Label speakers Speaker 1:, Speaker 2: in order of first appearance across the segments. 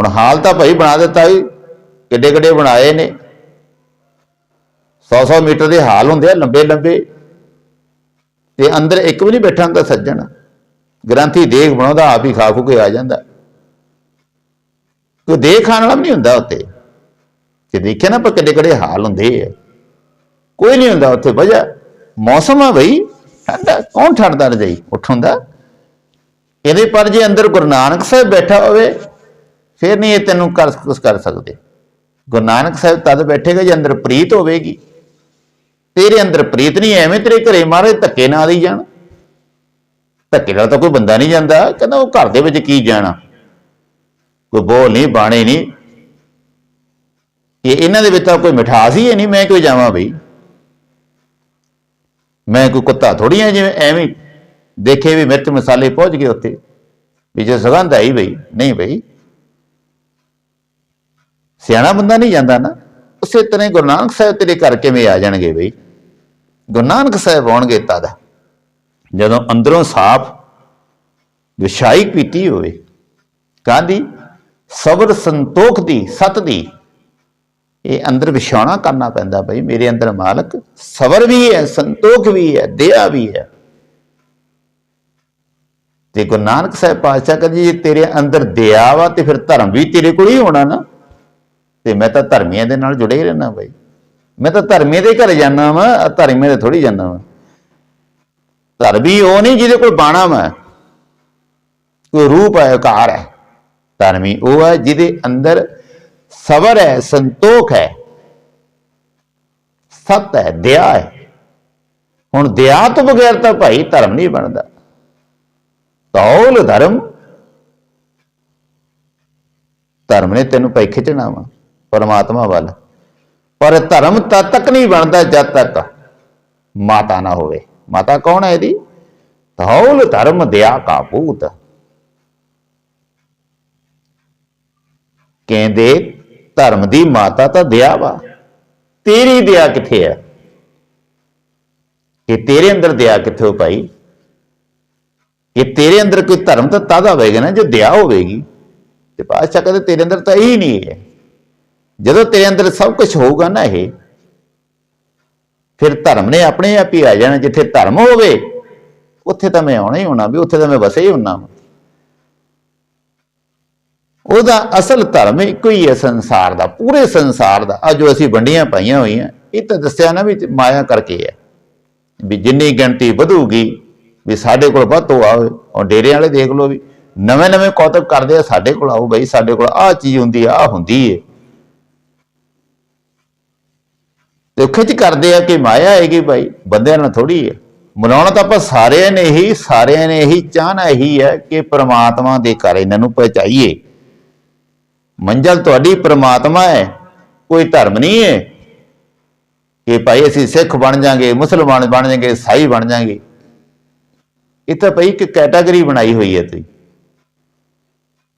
Speaker 1: ਹੁਣ ਹਾਲ ਤਾਂ ਭਾਈ ਬਣਾ ਦਿੱਤਾ ਵੀ ਕਿੱਡੇ ਕਿੱਡੇ ਬਣਾਏ ਨੇ। 100-100 ਮੀਟਰ ਦੇ ਹਾਲ ਹੁੰਦੇ ਆ ਲੰਬੇ ਲੰਬੇ ਤੇ ਅੰਦਰ ਇੱਕ ਵੀ ਨਹੀਂ ਬੈਠਾ ਹੁੰਦਾ ਸੱਜਣ। ਗ੍ਰੰਥੀ ਦੇਖ ਬਣਾਉਂਦਾ, ਆਪ ਹੀ ਖਾ ਖੂ ਕੇ ਆ ਜਾਂਦਾ। ਕੋਈ ਦੇਖ ਖਾਣ ਵਾਲਾ ਵੀ ਨਹੀਂ ਹੁੰਦਾ ਉੱਤੇ ਜੇ ਦੇਖਿਆ ਨਾ ਪਰ ਕਿੱਡੇ ਕਿੱਡੇ ਹਾਲ ਹੁੰਦੇ ਆ। ਕੋਈ ਨਹੀਂ ਹੁੰਦਾ ਉੱਥੇ ਵਜਾ ਮੌਸਮ ਆ ਬਈ। ਠੰਡਾ, ਕੌਣ ਠੰਡਾ ਰਜਾਈ? ਉੱਠੁੰਦਾ ਇਹਦੇ ਪਰ ਜੇ ਅੰਦਰ ਗੁਰੂ ਨਾਨਕ ਸਾਹਿਬ ਬੈਠਾ ਹੋਵੇ ਫਿਰ ਨਹੀਂ ਇਹ ਤੈਨੂੰ ਕਰ ਕੁਛ ਕਰ ਸਕਦੇ। ਗੁਰੂ ਨਾਨਕ ਸਾਹਿਬ ਤਦ ਬੈਠੇਗਾ ਜੇ ਅੰਦਰ ਪ੍ਰੀਤ ਹੋਵੇਗੀ। ਤੇਰੇ ਅੰਦਰ ਪ੍ਰੀਤ ਨਹੀਂ, ਐਵੇਂ ਤੇਰੇ ਘਰੇ ਮਾਰੇ ਧੱਕੇ ਨਾਲ ਹੀ ਜਾਣ। ਧੱਕੇ ਨਾਲ ਤਾਂ ਕੋਈ ਬੰਦਾ ਨਹੀਂ ਜਾਂਦਾ। ਕਹਿੰਦਾ ਉਹ ਘਰ ਦੇ ਵਿੱਚ ਕੀ ਜਾਣਾ? ਕੋਈ ਬੋਲ ਨਹੀਂ, ਬਾਣੇ ਨਹੀਂ। ਇਹ ਇਹਨਾਂ ਦੇ ਵਿੱਚ ਤਾਂ ਕੋਈ ਮਿਠਾਸ ਹੀ ਹੈ ਨਹੀਂ, ਮੈਂ ਕੋਈ ਜਾਵਾਂ ਬਈ? ਮੈਂ ਕੋਈ ਕੁੱਤਾ ਥੋੜੀ ਆ ਜਿਵੇਂ, ਐਵੇਂ ਦੇਖੇ ਵੀ ਮਿਰਚ ਮਸਾਲੇ ਪਹੁੰਚ ਗਏ ਉੱਥੇ। ਵੀ ਜੇ ਸਗੰਧ ਆਈ ਬਈ, ਨਹੀਂ ਬਈ। ਸਿਆਣਾ ਬੰਦਾ ਨਹੀਂ ਜਾਂਦਾ ਨਾ। ਉਸੇ ਤਰ੍ਹਾਂ ਗੁਰੂ ਨਾਨਕ ਸਾਹਿਬ ਤੇਰੇ ਘਰ ਕਿਵੇਂ ਆ ਜਾਣਗੇ ਬਈ? ਗੁਰੂ ਨਾਨਕ ਸਾਹਿਬ ਆਉਣਗੇ ਤਦ। ਜਦੋਂ ਅੰਦਰੋਂ ਸਾਫ਼ ਵਿਸ਼ਾਈ ਪੀਤੀ ਹੋਵੇ। ਕਾਹਦੀ ਸਬਰ ਸੰਤੋਖ ਦੀ, ਸਤ ਦੀ। ਇਹ ਅੰਦਰ ਵਿਛਾਉਣਾ ਕਰਨਾ ਪੈਂਦਾ ਬਈ, ਮੇਰੇ ਅੰਦਰ ਮਾਲਕ। ਸਬਰ ਵੀ ਹੈ, ਸੰਤੋਖ ਵੀ ਹੈ, ਦਇਆ ਵੀ ਹੈ। ਤੇ ਗੁਰੂ ਨਾਨਕ ਸਾਹਿਬ ਪਾਤਸ਼ਾਹ ਕਹਿੰਦੇ ਜੇ ਤੇਰੇ ਅੰਦਰ ਦਇਆ ਵਾ ਤੇ ਫਿਰ ਧਰਮ ਵੀ ਤੇਰੇ ਕੋਲ ਹੀ ਹੋਣਾ ਨਾ। ਤੇ ਮੈਂ ਤਾਂ ਧਰਮੀਆਂ ਦੇ ਨਾਲ ਜੁੜੇ ਹੀ ਰਹਿਣਾ ਬਈ। ਮੈਂ ਤਾਂ ਧਰਮੀਆਂ ਦੇ ਘਰੇ ਜਾਣਾ ਵਾ ਧਰਮੀਆਂ ਦੇ ਥੋੜੀ ਜਾਣਾ ਵਾ। ਧਰਮੀ ਉਹ ਨਹੀਂ ਜਿਹਦੇ ਕੋਲ ਬਾਣਾ ਵਾ। ਕੋਈ ਰੂਪ ਹੈ ਆਕਾਰ ਹੈ। ਧਰਮੀ ਉਹ ਹੈ ਜਿਹਦੇ ਅੰਦਰ ਸਬਰ ਹੈ, ਸੰਤੋਖ ਹੈ। ਸਤ ਹੈ, ਦਇਆ ਹੈ। ਹੁਣ ਦਇਆ ਤੋਂ ਬਗੈਰ ਤਾਂ ਭਾਈ ਧਰਮ ਨਹੀਂ ਬਣਦਾ। ਤੌਲ ਧਰਮ। ਧਰਮ ਨੇ ਤੈਨੂੰ ਪੈ ਖਿੱਚਣਾ ਵਾ। ਪਰਮਾਤਮਾ ਵੱਲ। ਪਰ ਧਰਮ ਤਦ ਤੱਕ ਨਹੀਂ ਬਣਦਾ ਜਦ ਤੱਕ ਮਾਤਾ ਨਾ ਹੋਵੇ। ਮਾਤਾ ਕੌਣ ਹੈ ਇਹਦੀ? ਧੌਲ ਧਰਮ ਦਇਆ ਕਾ ਪੂਤ ਕਹਿੰਦੇ ਧਰਮ ਦੀ ਮਾਤਾ ਤਾਂ ਦਇਆ ਵਾ। ਤੇਰੀ ਦਿਆ ਕਿੱਥੇ ਹੈ? ਕਿ ਤੇਰੇ ਅੰਦਰ ਦਇਆ ਕਿੱਥੇ ਹੋ ਭਾਈ? ਕਿ ਤੇਰੇ ਅੰਦਰ ਕੋਈ ਧਰਮ ਤਾਂ ਤਦ ਹੋਵੇਗਾ ਨਾ ਜੇ ਦਇਆ ਹੋਵੇਗੀ। ਤੇ ਬਾਦਸ਼ਾਹ ਕਹਿੰਦੇ ਤੇਰੇ ਅੰਦਰ ਤਾਂ ਇਹ ਨਹੀਂ ਹੈ। ਜਦੋਂ ਤੇਰੇ ਅੰਦਰ ਸਭ ਕੁਝ ਹੋਊਗਾ ਨਾ ਇਹ, ਫਿਰ ਧਰਮ ਨੇ ਆਪਣੇ ਆਪ ਹੀ ਆ ਜਾਣਾ, ਜਿੱਥੇ ਧਰਮ ਹੋਵੇ, ਉੱਥੇ ਤਾਂ ਮੈਂ ਆਉਣਾ ਹੀ ਹੋਣਾ ਵੀ, ਉੱਥੇ ਤਾਂ ਮੈਂ ਵਸੇ ਹੀ ਹੁੰਨਾ ਵਾਂ। ਉਹਦਾ ਅਸਲ ਧਰਮ ਇੱਕੋ ਹੀ ਹੈ ਸੰਸਾਰ ਦਾ, ਪੂਰੇ ਸੰਸਾਰ ਦਾ। ਆ ਜੋ ਅਸੀਂ ਵੰਡੀਆਂ ਪਾਈਆਂ ਹੋਈਆਂ, ਇਹ ਤਾਂ ਦੱਸਿਆ ਨਾ ਵੀ ਮਾਇਆ ਕਰਕੇ ਹੈ। ਵੀ ਜਿੰਨੀ ਗਿਣਤੀ ਵਧੂਗੀ, ਵੀ ਸਾਡੇ ਕੋਲ ਵੱਧ ਤੋਂ ਆਵੇ ਔਰ ਡੇਰੇ ਵਾਲੇ ਦੇਖ ਲਓ ਵੀ ਨਵੇਂ ਨਵੇਂ ਕੌਤਕ ਕਰਦੇ ਆ, ਸਾਡੇ ਕੋਲ ਆਓ ਬਈ, ਸਾਡੇ ਕੋਲ ਆਹ ਚੀਜ਼ ਹੁੰਦੀ ਆ, ਆਹ ਹੁੰਦੀ ਏ। ਤੇ ਖਿੱਚ ਕਰਦੇ ਆ ਕਿ ਮਾਇਆ ਹੈਗੀ ਭਾਈ, ਬੰਦਿਆਂ ਨਾਲ ਥੋੜੀ ਹੈ। ਮਨਾਉਣਾ ਤਾਂ ਆਪਾਂ ਸਾਰਿਆਂ ਨੇ ਹੀ ਸਾਰਿਆਂ ਨੇ ਹੀ ਚਾਹਨਾ ਇਹੀ ਹੈ ਕਿ ਪ੍ਰਮਾਤਮਾ ਦੇ ਘਰ ਇਹਨਾਂ ਨੂੰ ਪਹੁੰਚਾਈਏ। ਮੰਜ਼ਲ ਤੁਹਾਡੀ ਪ੍ਰਮਾਤਮਾ ਹੈ, ਕੋਈ ਧਰਮ ਨਹੀਂ ਹੈ ਕਿ ਭਾਈ ਅਸੀਂ ਸਿੱਖ ਬਣ ਜਾਾਂਗੇ, ਮੁਸਲਮਾਨ ਬਣ ਜਾਾਂਗੇ ਸਾਈ ਬਣ ਜਾਾਂਗੇ। ਇਹ ਤਾਂ ਭਾਈ ਇੱਕ ਕੈਟਾਗਰੀ ਬਣਾਈ ਹੋਈ ਹੈ ਤੁਸੀਂ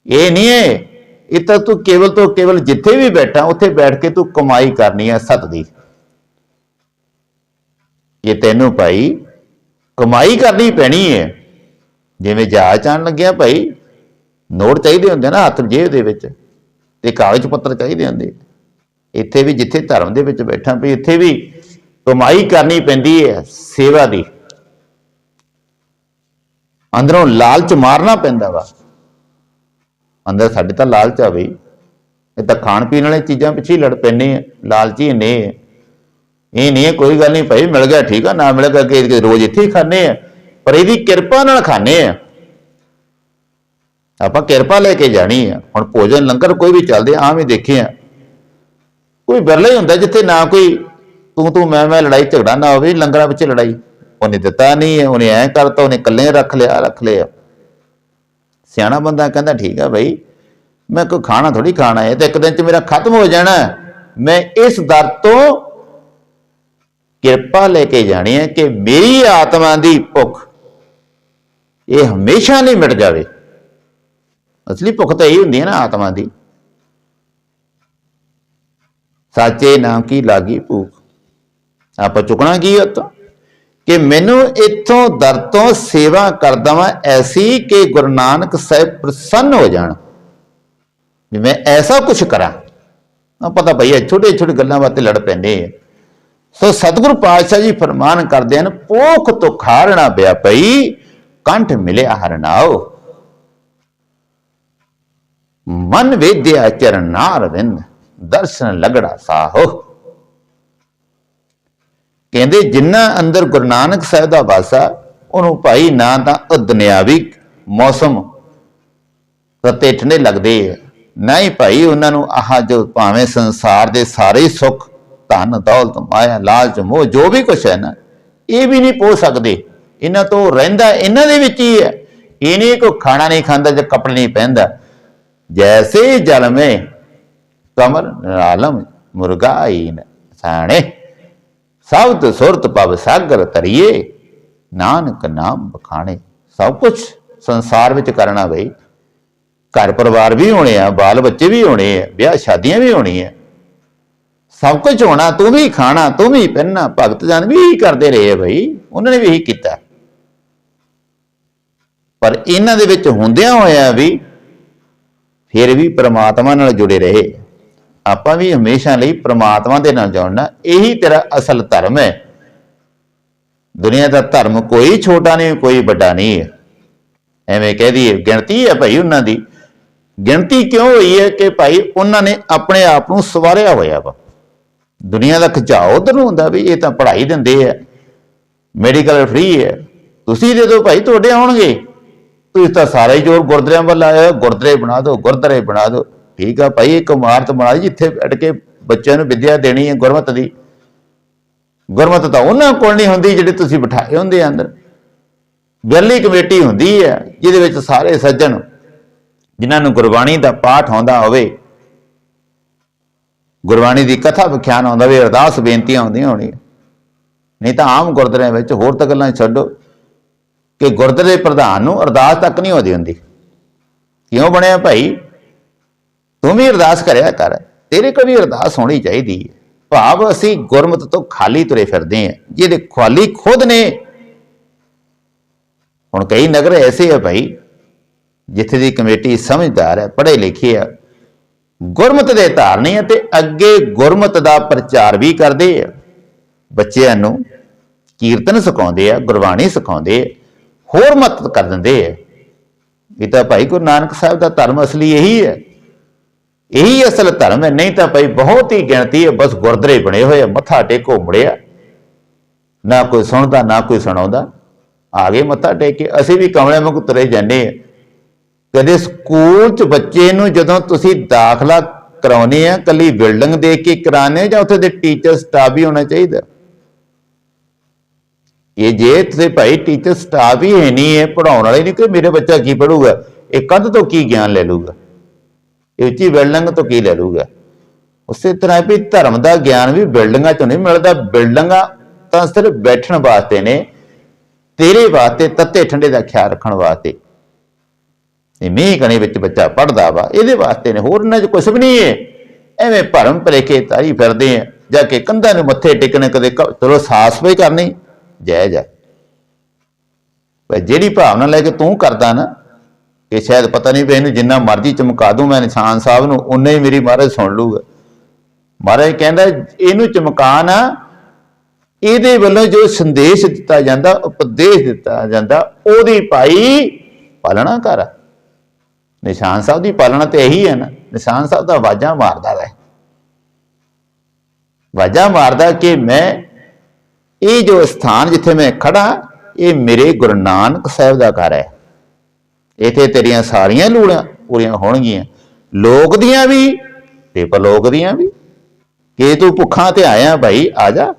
Speaker 1: ਇਹ ਨਹੀਂ ਹੈ, ਇਹ ਤਾਂ ਤੂੰ ਕੇਵਲ ਤੋਂ ਕੇਵਲ ਜਿੱਥੇ ਵੀ ਬੈਠਾ, ਉੱਥੇ ਬੈਠ ਕੇ ਤੂੰ ਕਮਾਈ ਕਰਨੀ ਹੈ ਸਤ ਦੀ। ਕਿ ਤੈਨੂੰ ਭਾਈ ਕਮਾਈ ਕਰਨੀ ਪੈਣੀ ਹੈ ਜਿਵੇਂ ਜਹਾਜ਼ ਚਾਣ ਲੱਗਿਆ ਭਾਈ, ਨੋਟ ਚਾਹੀਦੇ ਹੁੰਦੇ ਨਾ ਹੱਥ ਜੇਬ ਦੇ ਵਿੱਚ ਤੇ ਕਾਗਜ਼ ਪੱਤਰ ਚਾਹੀਦੇ ਹੁੰਦੇ। ਇੱਥੇ ਵੀ ਜਿੱਥੇ ਧਰਮ ਦੇ ਵਿੱਚ ਬੈਠਾ ਵੀ ਇੱਥੇ ਵੀ ਕਮਾਈ ਕਰਨੀ ਪੈਂਦੀ ਹੈ ਸੇਵਾ ਦੀ। ਅੰਦਰੋਂ ਲਾਲਚ ਮਾਰਨਾ ਪੈਂਦਾ ਵਾ। ਅੰਦਰ ਸਾਡੇ ਤਾਂ ਲਾਲਚ ਆ ਬਈ ਇਹ ਤਾਂ ਖਾਣ ਪੀਣ ਵਾਲੀਆਂ ਚੀਜ਼ਾਂ ਪਿੱਛੇ ਲੜ ਪੈਨੇ ਆ। ਲਾਲਚੀ ਨੇ ਇਹ ਨਹੀਂ ਹੈ, ਕੋਈ ਗੱਲ ਨਹੀਂ, ਭਾਈ, ਮਿਲ ਗਿਆ, ਠੀਕ ਆ, ਨਾ ਮਿਲ ਗਿਆ ਕਿ ਕਿ ਰੋਜ਼ ਇੱਥੇ ਹੀ ਖਾਣੇ ਆ। ਪਰ ਇਹਦੀ ਕਿਰਪਾ ਨਾਲ ਖਾਣੇ ਆ। ਆਪਾਂ ਕਿਰਪਾ ਲੈ ਕੇ ਜਾਣੀ ਆ। ਹੁਣ ਭੋਜਨ, ਲੰਗਰ ਕੋਈ ਵੀ ਚੱਲਦੇ, ਆਮ ਹੀ ਦੇਖੇ ਆ। ਕੋਈ ਬਿਰਲਾ ਹੀ ਹੁੰਦਾ ਜਿੱਥੇ ਨਾ ਕੋਈ ਤੂੰ ਤੂੰ, ਮੈਂ ਮੈਂ ਲੜਾਈ ਝਗੜਾ ਨਾ ਹੋਵੇ, ਲੰਗਰਾਂ ਵਿੱਚ ਲੜਾਈ। ਉਹਨੇ ਦਿੱਤਾ ਨਹੀਂ ਹੈ ਉਹਨੇ ਐ ਕਰਤਾ, ਉਹਨੇ ਇਕੱਲੇ ਰੱਖ ਲਿਆ ਰੱਖ ਲਿਆ। ਸਿਆਣਾ ਬੰਦਾ ਕਹਿੰਦਾ, ਠੀਕ ਆ ਭਾਈ ਮੈਂ ਕੋਈ ਖਾਣਾ ਥੋੜੀ ਖਾਣਾ ਹੈ ਤੇ ਇੱਕ ਦਿਨ ਚ ਮੇਰਾ ਖਤਮ ਹੋ ਜਾਣਾ। ਹੈ। ਮੈਂ ਇਸ ਦਰ ਤੋਂ ਕਿਰਪਾ ਲੈ ਕੇ ਜਾਣੀ ਹੈ ਕਿ ਮੇਰੀ ਆਤਮਾ ਦੀ ਭੁੱਖ ਇਹ ਹਮੇਸ਼ਾ ਨਹੀਂ ਮਿਟ ਜਾਵੇ। ਅਸਲੀ ਭੁੱਖ ਤਾਂ ਇਹ ਹੁੰਦੀ ਹੈ ਨਾ ਆਤਮਾ ਦੀ। ਸਾਚੇ ਨਾਮ ਕੀ ਲਾਗੀ ਭੂਖ? ਆਪਾਂ ਚੁਕਣਾ ਕੀ ਉਤੋਂ? ਕਿ ਮੈਨੂੰ ਇੱਥੋਂ ਦਰ ਤੋਂ ਸੇਵਾ ਕਰਦਾ ਵਾਂ ਐਸੀ ਕਿ ਗੁਰੂ ਨਾਨਕ ਸਾਹਿਬ ਪ੍ਰਸੰਨ ਹੋ ਜਾਣ। ਵੀ ਮੈਂ ਐਸਾ ਕੁਝ ਕਰਾਂ। ਪਤਾ ਭਈ ਇਹ ਛੋਟੇ ਛੋਟੇ ਗੱਲਾਂ ਬਾਤੇ ਲੜ ਪੈਂਦੇ ਆ। ਸੋ ਸਤਿਗੁਰੂ ਪਾਤਸ਼ਾਹ ਜੀ ਫਰਮਾਨ ਕਰਦੇ ਹਨ ਪੋਖ ਤੋਂ ਖਾਰਣਾ ਪਿਆ ਪਈ, ਕੰਠ ਮਿਲਿਆ ਹਰਨਾਓ ਮਨ ਵੇਦਿਆ ਚਰਨਾਰ ਵਿੰਦ ਦਰਸ਼ਨ ਲਗੜਾ ਸਾਹੋ। ਕਹਿੰਦੇ, ਜਿੰਨਾ ਅੰਦਰ ਗੁਰੂ ਨਾਨਕ ਸਾਹਿਬ ਦਾ ਵਾਸਾ, ਉਹਨੂੰ ਭਾਈ ਨਾ ਤਾਂ ਉਹ ਦੁਨਿਆਵੀ ਮੌਸਮ ਰਤੇ ਠੰਡੇ ਲੱਗਦੇ ਆ। ਨਾ ਹੀ ਭਾਈ ਉਹਨਾਂ ਨੂੰ ਆਹ ਜੋ ਭਾਵੇਂ ਸੰਸਾਰ ਦੇ ਸਾਰੇ ਸੁੱਖ ਧਨ, ਦੌਲਤ, ਮਾਇਆ, ਲਾਲਚ, ਮੋਹ, ਜੋ ਵੀ ਕੁਛ ਹੈ ਨਾ, ਇਹ ਵੀ ਨਹੀਂ ਪੋ ਸਕਦੇ। ਇਹਨਾਂ ਤੋਂ ਰਹਿੰਦਾ ਇਹਨਾਂ ਦੇ ਵਿੱਚ ਹੀ ਹੈ। ਇਹ ਨਹੀਂ ਕੋ ਖਾਣਾ ਨਹੀਂ ਖਾਂਦਾ ਜਾਂ ਕੱਪੜੇ ਨਹੀਂ ਪਹਿਨਦਾ। ਜੈਸੇ ਜਲ ਮੇ ਕਮਰ ਆਲਮ ਮੁਰਗਾਈਨ ਸਾਣੇ। ਸਬਦ ਸੁਰਤ ਪਵ ਸਾਗਰ ਤਰੀਏ ਨਾਨਕ ਨਾਮ ਬਖਾਣੇ। ਸਭ ਕੁਝ ਸੰਸਾਰ ਵਿੱਚ ਕਰਨਾ ਬਈ। ਘਰ ਪਰਿਵਾਰ ਵੀ ਹੋਣੇ ਆ, ਬਾਲ ਬੱਚੇ ਵੀ ਹੋਣੇ ਆ, ਵਿਆਹ ਸ਼ਾਦੀਆਂ ਵੀ ਹੋਣੀ ਹੋਣੀਆਂ। ਸਭ ਕੁਝ ਹੋਣਾ, ਤੂੰ ਵੀ ਖਾਣਾ, ਤੂੰ ਵੀ ਪਹਿਨਣਾ ਭਗਤ ਜਨ ਵੀ ਇਹੀ ਕਰਦੇ ਰਹੇ ਆ ਬਈ, ਉਹਨਾਂ ਨੇ ਵੀ ਇਹੀ ਕੀਤਾ। ਪਰ ਇਹਨਾਂ ਦੇ ਵਿੱਚ ਹੁੰਦਿਆਂ ਹੋਇਆਂ ਵੀ ਫਿਰ ਵੀ ਪ੍ਰਮਾਤਮਾ ਨਾਲ ਜੁੜੇ ਰਹੇ। ਆਪਾਂ ਵੀ ਹਮੇਸ਼ਾ ਲਈ ਪ੍ਰਮਾਤਮਾ ਦੇ ਨਾਲ ਜੁੜਨਾ, ਇਹੀ ਤੇਰਾ ਅਸਲ ਧਰਮ ਹੈ। ਦੁਨੀਆ ਦਾ ਧਰਮ ਕੋਈ ਛੋਟਾ ਨਹੀਂ, ਕੋਈ ਵੱਡਾ ਨਹੀਂ ਹੈ। ਐਵੇਂ ਕਹਿ ਦਈਏ, ਗਿਣਤੀ ਹੈ ਭਾਈ ਉਹਨਾਂ ਦੀ। ਗਿਣਤੀ ਕਿਉਂ ਹੋਈ ਹੈ ਕਿ ਭਾਈ ਉਹਨਾਂ ਨੇ ਆਪਣੇ ਆਪ ਨੂੰ ਸਵਾਰਿਆ ਹੋਇਆ ਵਾ? ਦੁਨੀਆ ਦਾ ਖਿਚਾਓ ਉਧਰ ਨੂੰ ਹੁੰਦਾ ਵੀ ਇਹ ਤਾਂ ਪੜ੍ਹਾਈ ਦਿੰਦੇ ਆ ਮੈਡੀਕਲ ਫ੍ਰੀ ਹੈ ਤੁਸੀਂ ਦੇ ਦਿਓ ਭਾਈ ਤੁਹਾਡੇ ਆਉਣਗੇ। ਤੁਸੀਂ ਤਾਂ ਸਾਰਾ ਹੀ ਜੋਰ ਗੁਰਦੁਆਰਿਆਂ ਵੱਲ ਆਇਆ ਹੋਇਆ, ਗੁਰਦੁਆਰੇ ਬਣਾ ਦਿਓ ਗੁਰਦੁਆਰੇ ਬਣਾ ਦਿਓ। ਠੀਕ ਆ ਭਾਈ ਇੱਕ ਇਮਾਰਤ ਬਣਾ ਦਿਓ ਜਿੱਥੇ ਬੈਠ ਕੇ ਬੱਚਿਆਂ ਨੂੰ ਵਿੱਦਿਆ ਦੇਣੀ ਹੈ ਗੁਰਮਤ ਦੀ। ਗੁਰਮਤ ਤਾਂ ਉਹਨਾਂ ਕੋਲ ਨਹੀਂ ਹੁੰਦੀ ਜਿਹੜੇ ਤੁਸੀਂ ਬਿਠਾਏ ਹੁੰਦੇ ਆ ਅੰਦਰ। ਬੇਲੀ ਕਮੇਟੀ ਹੁੰਦੀ ਹੈ ਜਿਹਦੇ ਵਿੱਚ ਸਾਰੇ ਸੱਜਣ ਜਿਨ੍ਹਾਂ ਨੂੰ ਗੁਰਬਾਣੀ ਦਾ ਪਾਠ ਆਉਂਦਾ ਹੋਵੇ ਗੁਰਬਾਣੀ ਦੀ ਕਥਾ ਵਿਖਿਆਨ ਆਉਂਦਾ ਵੀ ਅਰਦਾਸ ਬੇਨਤੀਆਂ ਹੁੰਦੀਆਂ ਹੋਣੀ ਨਹੀਂ ਤਾਂ ਆਮ ਗੁਰਦੁਆਰਿਆਂ ਵਿੱਚ ਹੋਰ ਤਾਂ ਗੱਲਾਂ ਛੱਡੋ ਕਿ ਗੁਰਦੁਆਰੇ ਪ੍ਰਧਾਨ ਨੂੰ ਅਰਦਾਸ ਤੱਕ ਨਹੀਂ ਆਉਂਦੀ ਹੁੰਦੀ। ਕਿਉਂ ਬਣਿਆ ਭਾਈ? ਤੂੰ ਵੀ ਅਰਦਾਸ ਕਰਿਆ ਕਰ। ਤੇਰੇ ਕੋਲ ਵੀ ਅਰਦਾਸ ਹੋਣੀ ਚਾਹੀਦੀ ਹੈ। ਭਾਵ ਅਸੀਂ ਗੁਰਮਤ ਤੋਂ ਖਾਲੀ ਤੁਰੇ ਫਿਰਦੇ ਹਾਂ। ਜਿਹਦੇ ਖਾਲੀ ਖੁਦ ਨੇ। ਹੁਣ ਕਈ ਨਗਰ ਐਸੇ ਆ ਭਾਈ, ਜਿੱਥੇ ਦੀ ਕਮੇਟੀ ਸਮਝਦਾਰ ਹੈ, ਪੜ੍ਹੇ ਲਿਖੇ ਆ। ਗੁਰਮਤ ਦੇ ਧਾਰਨੀ ਅਤੇ ਅੱਗੇ ਗੁਰਮਤ ਦਾ ਪ੍ਰਚਾਰ ਵੀ ਕਰਦੇ ਆ। ਬੱਚਿਆਂ ਨੂੰ ਕੀਰਤਨ ਸਿਖਾਉਂਦੇ ਆ, ਗੁਰਬਾਣੀ ਸਿਖਾਉਂਦੇ ਹੋਰ ਮਦਦ ਕਰ ਦਿੰਦੇ ਆ। ਇਹ ਤਾਂ ਭਾਈ ਗੁਰੂ ਨਾਨਕ ਸਾਹਿਬ ਦਾ ਧਰਮ ਅਸਲੀ ਇਹੀ ਹੈ ਇਹੀ ਅਸਲ ਧਰਮ ਹੈ, ਨਹੀਂ ਤਾਂ ਭਾਈ ਬਹੁਤ ਹੀ ਗਿਣਤੀ ਹੈ ਬਸ ਗੁਰਦਰੇ ਬਣੇ ਹੋਏ ਆ, ਮੱਥਾ ਟੇਕੋ ਮੁੜਿਆ ਨਾ ਕੋਈ ਸੁਣਦਾ, ਨਾ ਕੋਈ ਸੁਣਾਉਂਦਾ। ਆ ਗਏ ਮੱਥਾ ਟੇਕ ਕੇ, ਅਸੀਂ ਵੀ ਕਮਲੇ ਵਾਂਗੂ ਤੁਰੇ ਜਾਂਦੇ ਆ। ਕਦੇ ਸਕੂਲ ਚ ਬੱਚੇ ਨੂੰ ਜਦੋਂ ਤੁਸੀਂ ਦਾਖਲਾ ਕਰਾਉਨੇ ਆ ਕੱਲੀ ਬਿਲਡਿੰਗ ਦੇਖ ਕੇ ਕਰਾਣੇ ਜਾਂ ਉੱਥੇ ਦੇ ਟੀਚਰ, ਸਟਾਫ ਵੀ ਹੋਣਾ ਚਾਹੀਦਾ? ਇਹ ਜੇ ਤੁਸੀਂ ਭਾਈ ਟੀਚਰ, ਸਟਾਫ ਹੀ ਹੈ ਨਹੀਂ ਹੈ ਪੜਾਉਣ ਵਾਲੇ ਨਹੀਂ, ਕਿ ਮੇਰੇ ਬੱਚਾ ਕੀ ਪੜੂਗਾ ਇਹ ਕੰਧ ਤੋਂ ਕੀ ਗਿਆਨ ਲੈ ਲੂਗਾ ਇਹ ਉੱਚੀ ਬਿਲਡਿੰਗ ਤੋਂ ਕੀ ਲੈ ਲੂਗਾ ਉਸੇ ਤਰ੍ਹਾਂ ਵੀ ਧਰਮ ਦਾ ਗਿਆਨ ਵੀ ਬਿਲਡਿੰਗਾਂ ਚੋਂ ਨਹੀਂ ਮਿਲਦਾ। ਬਿਲਡਿੰਗਾਂ ਤਾਂ ਸਿਰਫ ਬੈਠਣ ਵਾਸਤੇ ਨੇ, ਤੇਰੇ ਵਾਸਤੇ ਤੱਤੇ ਠੰਡੇ ਦਾ ਖਿਆਲ ਰੱਖਣ ਵਾਸਤੇ। ਇਹ ਮੀਂਹ ਕਣੀ ਵਿੱਚ ਬੱਚਾ ਪੜਦਾ ਵਾ, ਇਹਦੇ ਵਾਸਤੇ ਨੇ ਹੋਰ ਇਹਨਾਂ 'ਚ ਕੁਝ ਵੀ ਨਹੀਂ ਹੈ। ਐਵੇਂ ਭਰਮ ਭਲੇਖੇ ਤਾਰੀ ਫਿਰਦੇ ਆ, ਜਾ ਕੇ ਕੰਧਾਂ ਨੂੰ ਮੱਥੇ ਟੇਕਣੇ ਕਦੇ ਚਲੋ ਸਾਸ ਵੀ ਕਰਨੀ, ਜਾਇਜ਼ ਹੈ ਪਰ ਜਿਹੜੀ ਭਾਵਨਾ ਲੈ ਕੇ ਤੂੰ ਕਰਦਾ ਨਾ ਕਿ ਸ਼ਾਇਦ ਪਤਾ ਨਹੀਂ ਵੀ ਇਹਨੂੰ ਜਿੰਨਾ ਮਰਜ਼ੀ ਚਮਕਾ ਦੂੰ, ਮੈਂ ਨਿਸ਼ਾਨ ਸਾਹਿਬ ਨੂੰ, ਉਨੇ ਹੀ ਮੇਰੀ ਮਹਾਰਾਜ ਸੁਣ ਲੂਗਾ। ਮਹਾਰਾਜ ਕਹਿੰਦਾ, ਇਹਨੂੰ ਚਮਕਾ ਨਾ ਇਹਦੇ ਵੱਲੋਂ ਜੋ ਸੰਦੇਸ਼ ਦਿੱਤਾ ਜਾਂਦਾ, ਉਪਦੇਸ਼ ਦਿੱਤਾ ਜਾਂਦਾ, ਉਹਦੀ ਭਾਈ ਪਾਲਣਾ ਕਰ। ਨਿਸ਼ਾਨ ਸਾਹਿਬ ਦੀ ਪਾਲਣਾ ਤੇ ਇਹੀ ਹੈ ਨਾ, ਨਿਸ਼ਾਨ ਸਾਹਿਬ ਦਾ ਆਵਾਜ਼ਾਂ ਮਾਰਦਾ ਹੈ ਆਵਾਜ਼ਾਂ ਮਾਰਦਾ ਕਿ ਮੈਂ ਇਹ ਜੋ ਸਥਾਨ ਜਿੱਥੇ ਮੈਂ ਖੜਾ ਇਹ ਮੇਰੇ ਗੁਰੂ ਨਾਨਕ ਸਾਹਿਬ ਦਾ ਘਰ ਹੈ। ਇੱਥੇ ਤੇਰੀਆਂ ਸਾਰੀਆਂ ਲੋੜਾਂ ਪੂਰੀਆਂ ਹੋਣਗੀਆਂ। ਲੋਕ ਦੀਆਂ ਵੀ ਤੇ ਪਰਲੋਕ ਦੀਆਂ ਵੀ। ਕਿ ਤੂੰ ਭੁੱਖਾਂ ਤੇ ਆਇਆ ਭਾਈ, ਆ ਜਾ।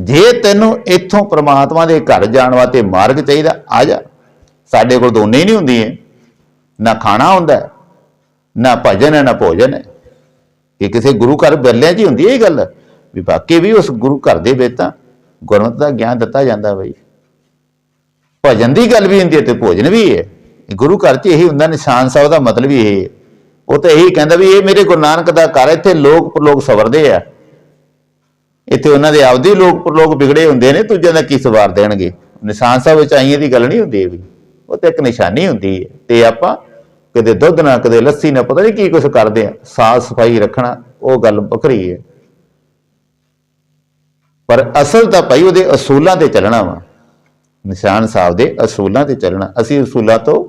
Speaker 1: ਜੇ ਤੈਨੂੰ ਇੱਥੋਂ ਪ੍ਰਮਾਤਮਾ ਦੇ ਘਰ ਜਾਣ ਵਾਸਤੇ ਮਾਰਗ ਚਾਹੀਦਾ, ਆ ਜਾ। ਸਾਡੇ ਕੋਲ ਦੋਨੇ ਹੀ ਨਹੀਂ ਹੁੰਦੀ ਹੈ ਨਾ ਖਾਣਾ ਹੁੰਦਾ, ਨਾ ਭਜਨ ਹੈ, ਨਾ ਭੋਜਨ ਹੈ। ਇਹ ਕਿਸੇ ਗੁਰੂ ਘਰ ਬੈਲਿਆਂ 'ਚ ਹੀ ਹੁੰਦੀ ਹੈ ਇਹ ਗੱਲ। ਵੀ ਬਾਕੀ ਵੀ ਉਸ ਗੁਰੂ ਘਰ ਦੇ ਵਿੱਚ ਤਾਂ ਗੁਰਮਤਿ ਦਾ ਗਿਆਨ ਦਿੱਤਾ ਜਾਂਦਾ ਬਈ। ਭਜਨ ਦੀ ਗੱਲ ਵੀ ਹੁੰਦੀ ਹੈ ਤੇ ਭੋਜਨ ਵੀ ਹੈ। ਗੁਰੂ ਘਰ 'ਚ ਇਹੀ ਹੁੰਦਾ, ਨਿਸ਼ਾਨ ਸਾਹਿਬ ਦਾ ਮਤਲਬ ਹੀ ਇਹ ਹੈ। ਉਹ ਤਾਂ ਇਹੀ ਕਹਿੰਦਾ ਵੀ ਇਹ ਮੇਰੇ ਗੁਰੂ ਨਾਨਕ ਦਾ ਘਰ ਇੱਥੇ ਲੋਕ ਪ੍ਰਲੋਕ ਸਵਰਦੇ ਆ। ਇੱਥੇ ਉਹਨਾਂ ਦੇ ਆਪਦੇ ਲੋਕ ਪ੍ਰਲੋਕ ਵਿਗੜੇ ਹੁੰਦੇ ਨੇ, ਦੂਜਿਆਂ ਦਾ ਕੀ ਸਵਾਰ ਦੇਣਗੇ। ਨਿਸ਼ਾਨ ਸਾਹਿਬ ਵਿੱਚ ਆਈਆਂ ਦੀ ਗੱਲ ਨਹੀਂ ਹੁੰਦੀ ਇਹ ਵੀ। ਉਹ ਤਾਂ ਇੱਕ ਨਿਸ਼ਾਨੀ ਹੁੰਦੀ ਹੈ ਤੇ ਆਪਾਂ ਕਦੇ ਦੁੱਧ ਨਾਲ, ਕਦੇ ਲੱਸੀ ਨਾ ਪਤਾ ਨਹੀਂ ਕੀ ਕੁਝ ਕਰਦੇ ਆ ਸਾਫ਼ ਸਫ਼ਾਈ ਰੱਖਣਾ, ਉਹ ਗੱਲ ਵੱਖਰੀ ਹੈ। ਪਰ ਅਸਲ ਤਾਂ ਭਾਈ ਉਹਦੇ ਅਸੂਲਾਂ ਤੇ ਚੱਲਣਾ ਵਾ। ਨਿਸ਼ਾਨ ਸਾਹਿਬ ਦੇ ਅਸੂਲਾਂ ਤੇ ਚੱਲਣਾ। ਅਸੀਂ ਅਸੂਲਾਂ ਤੋਂ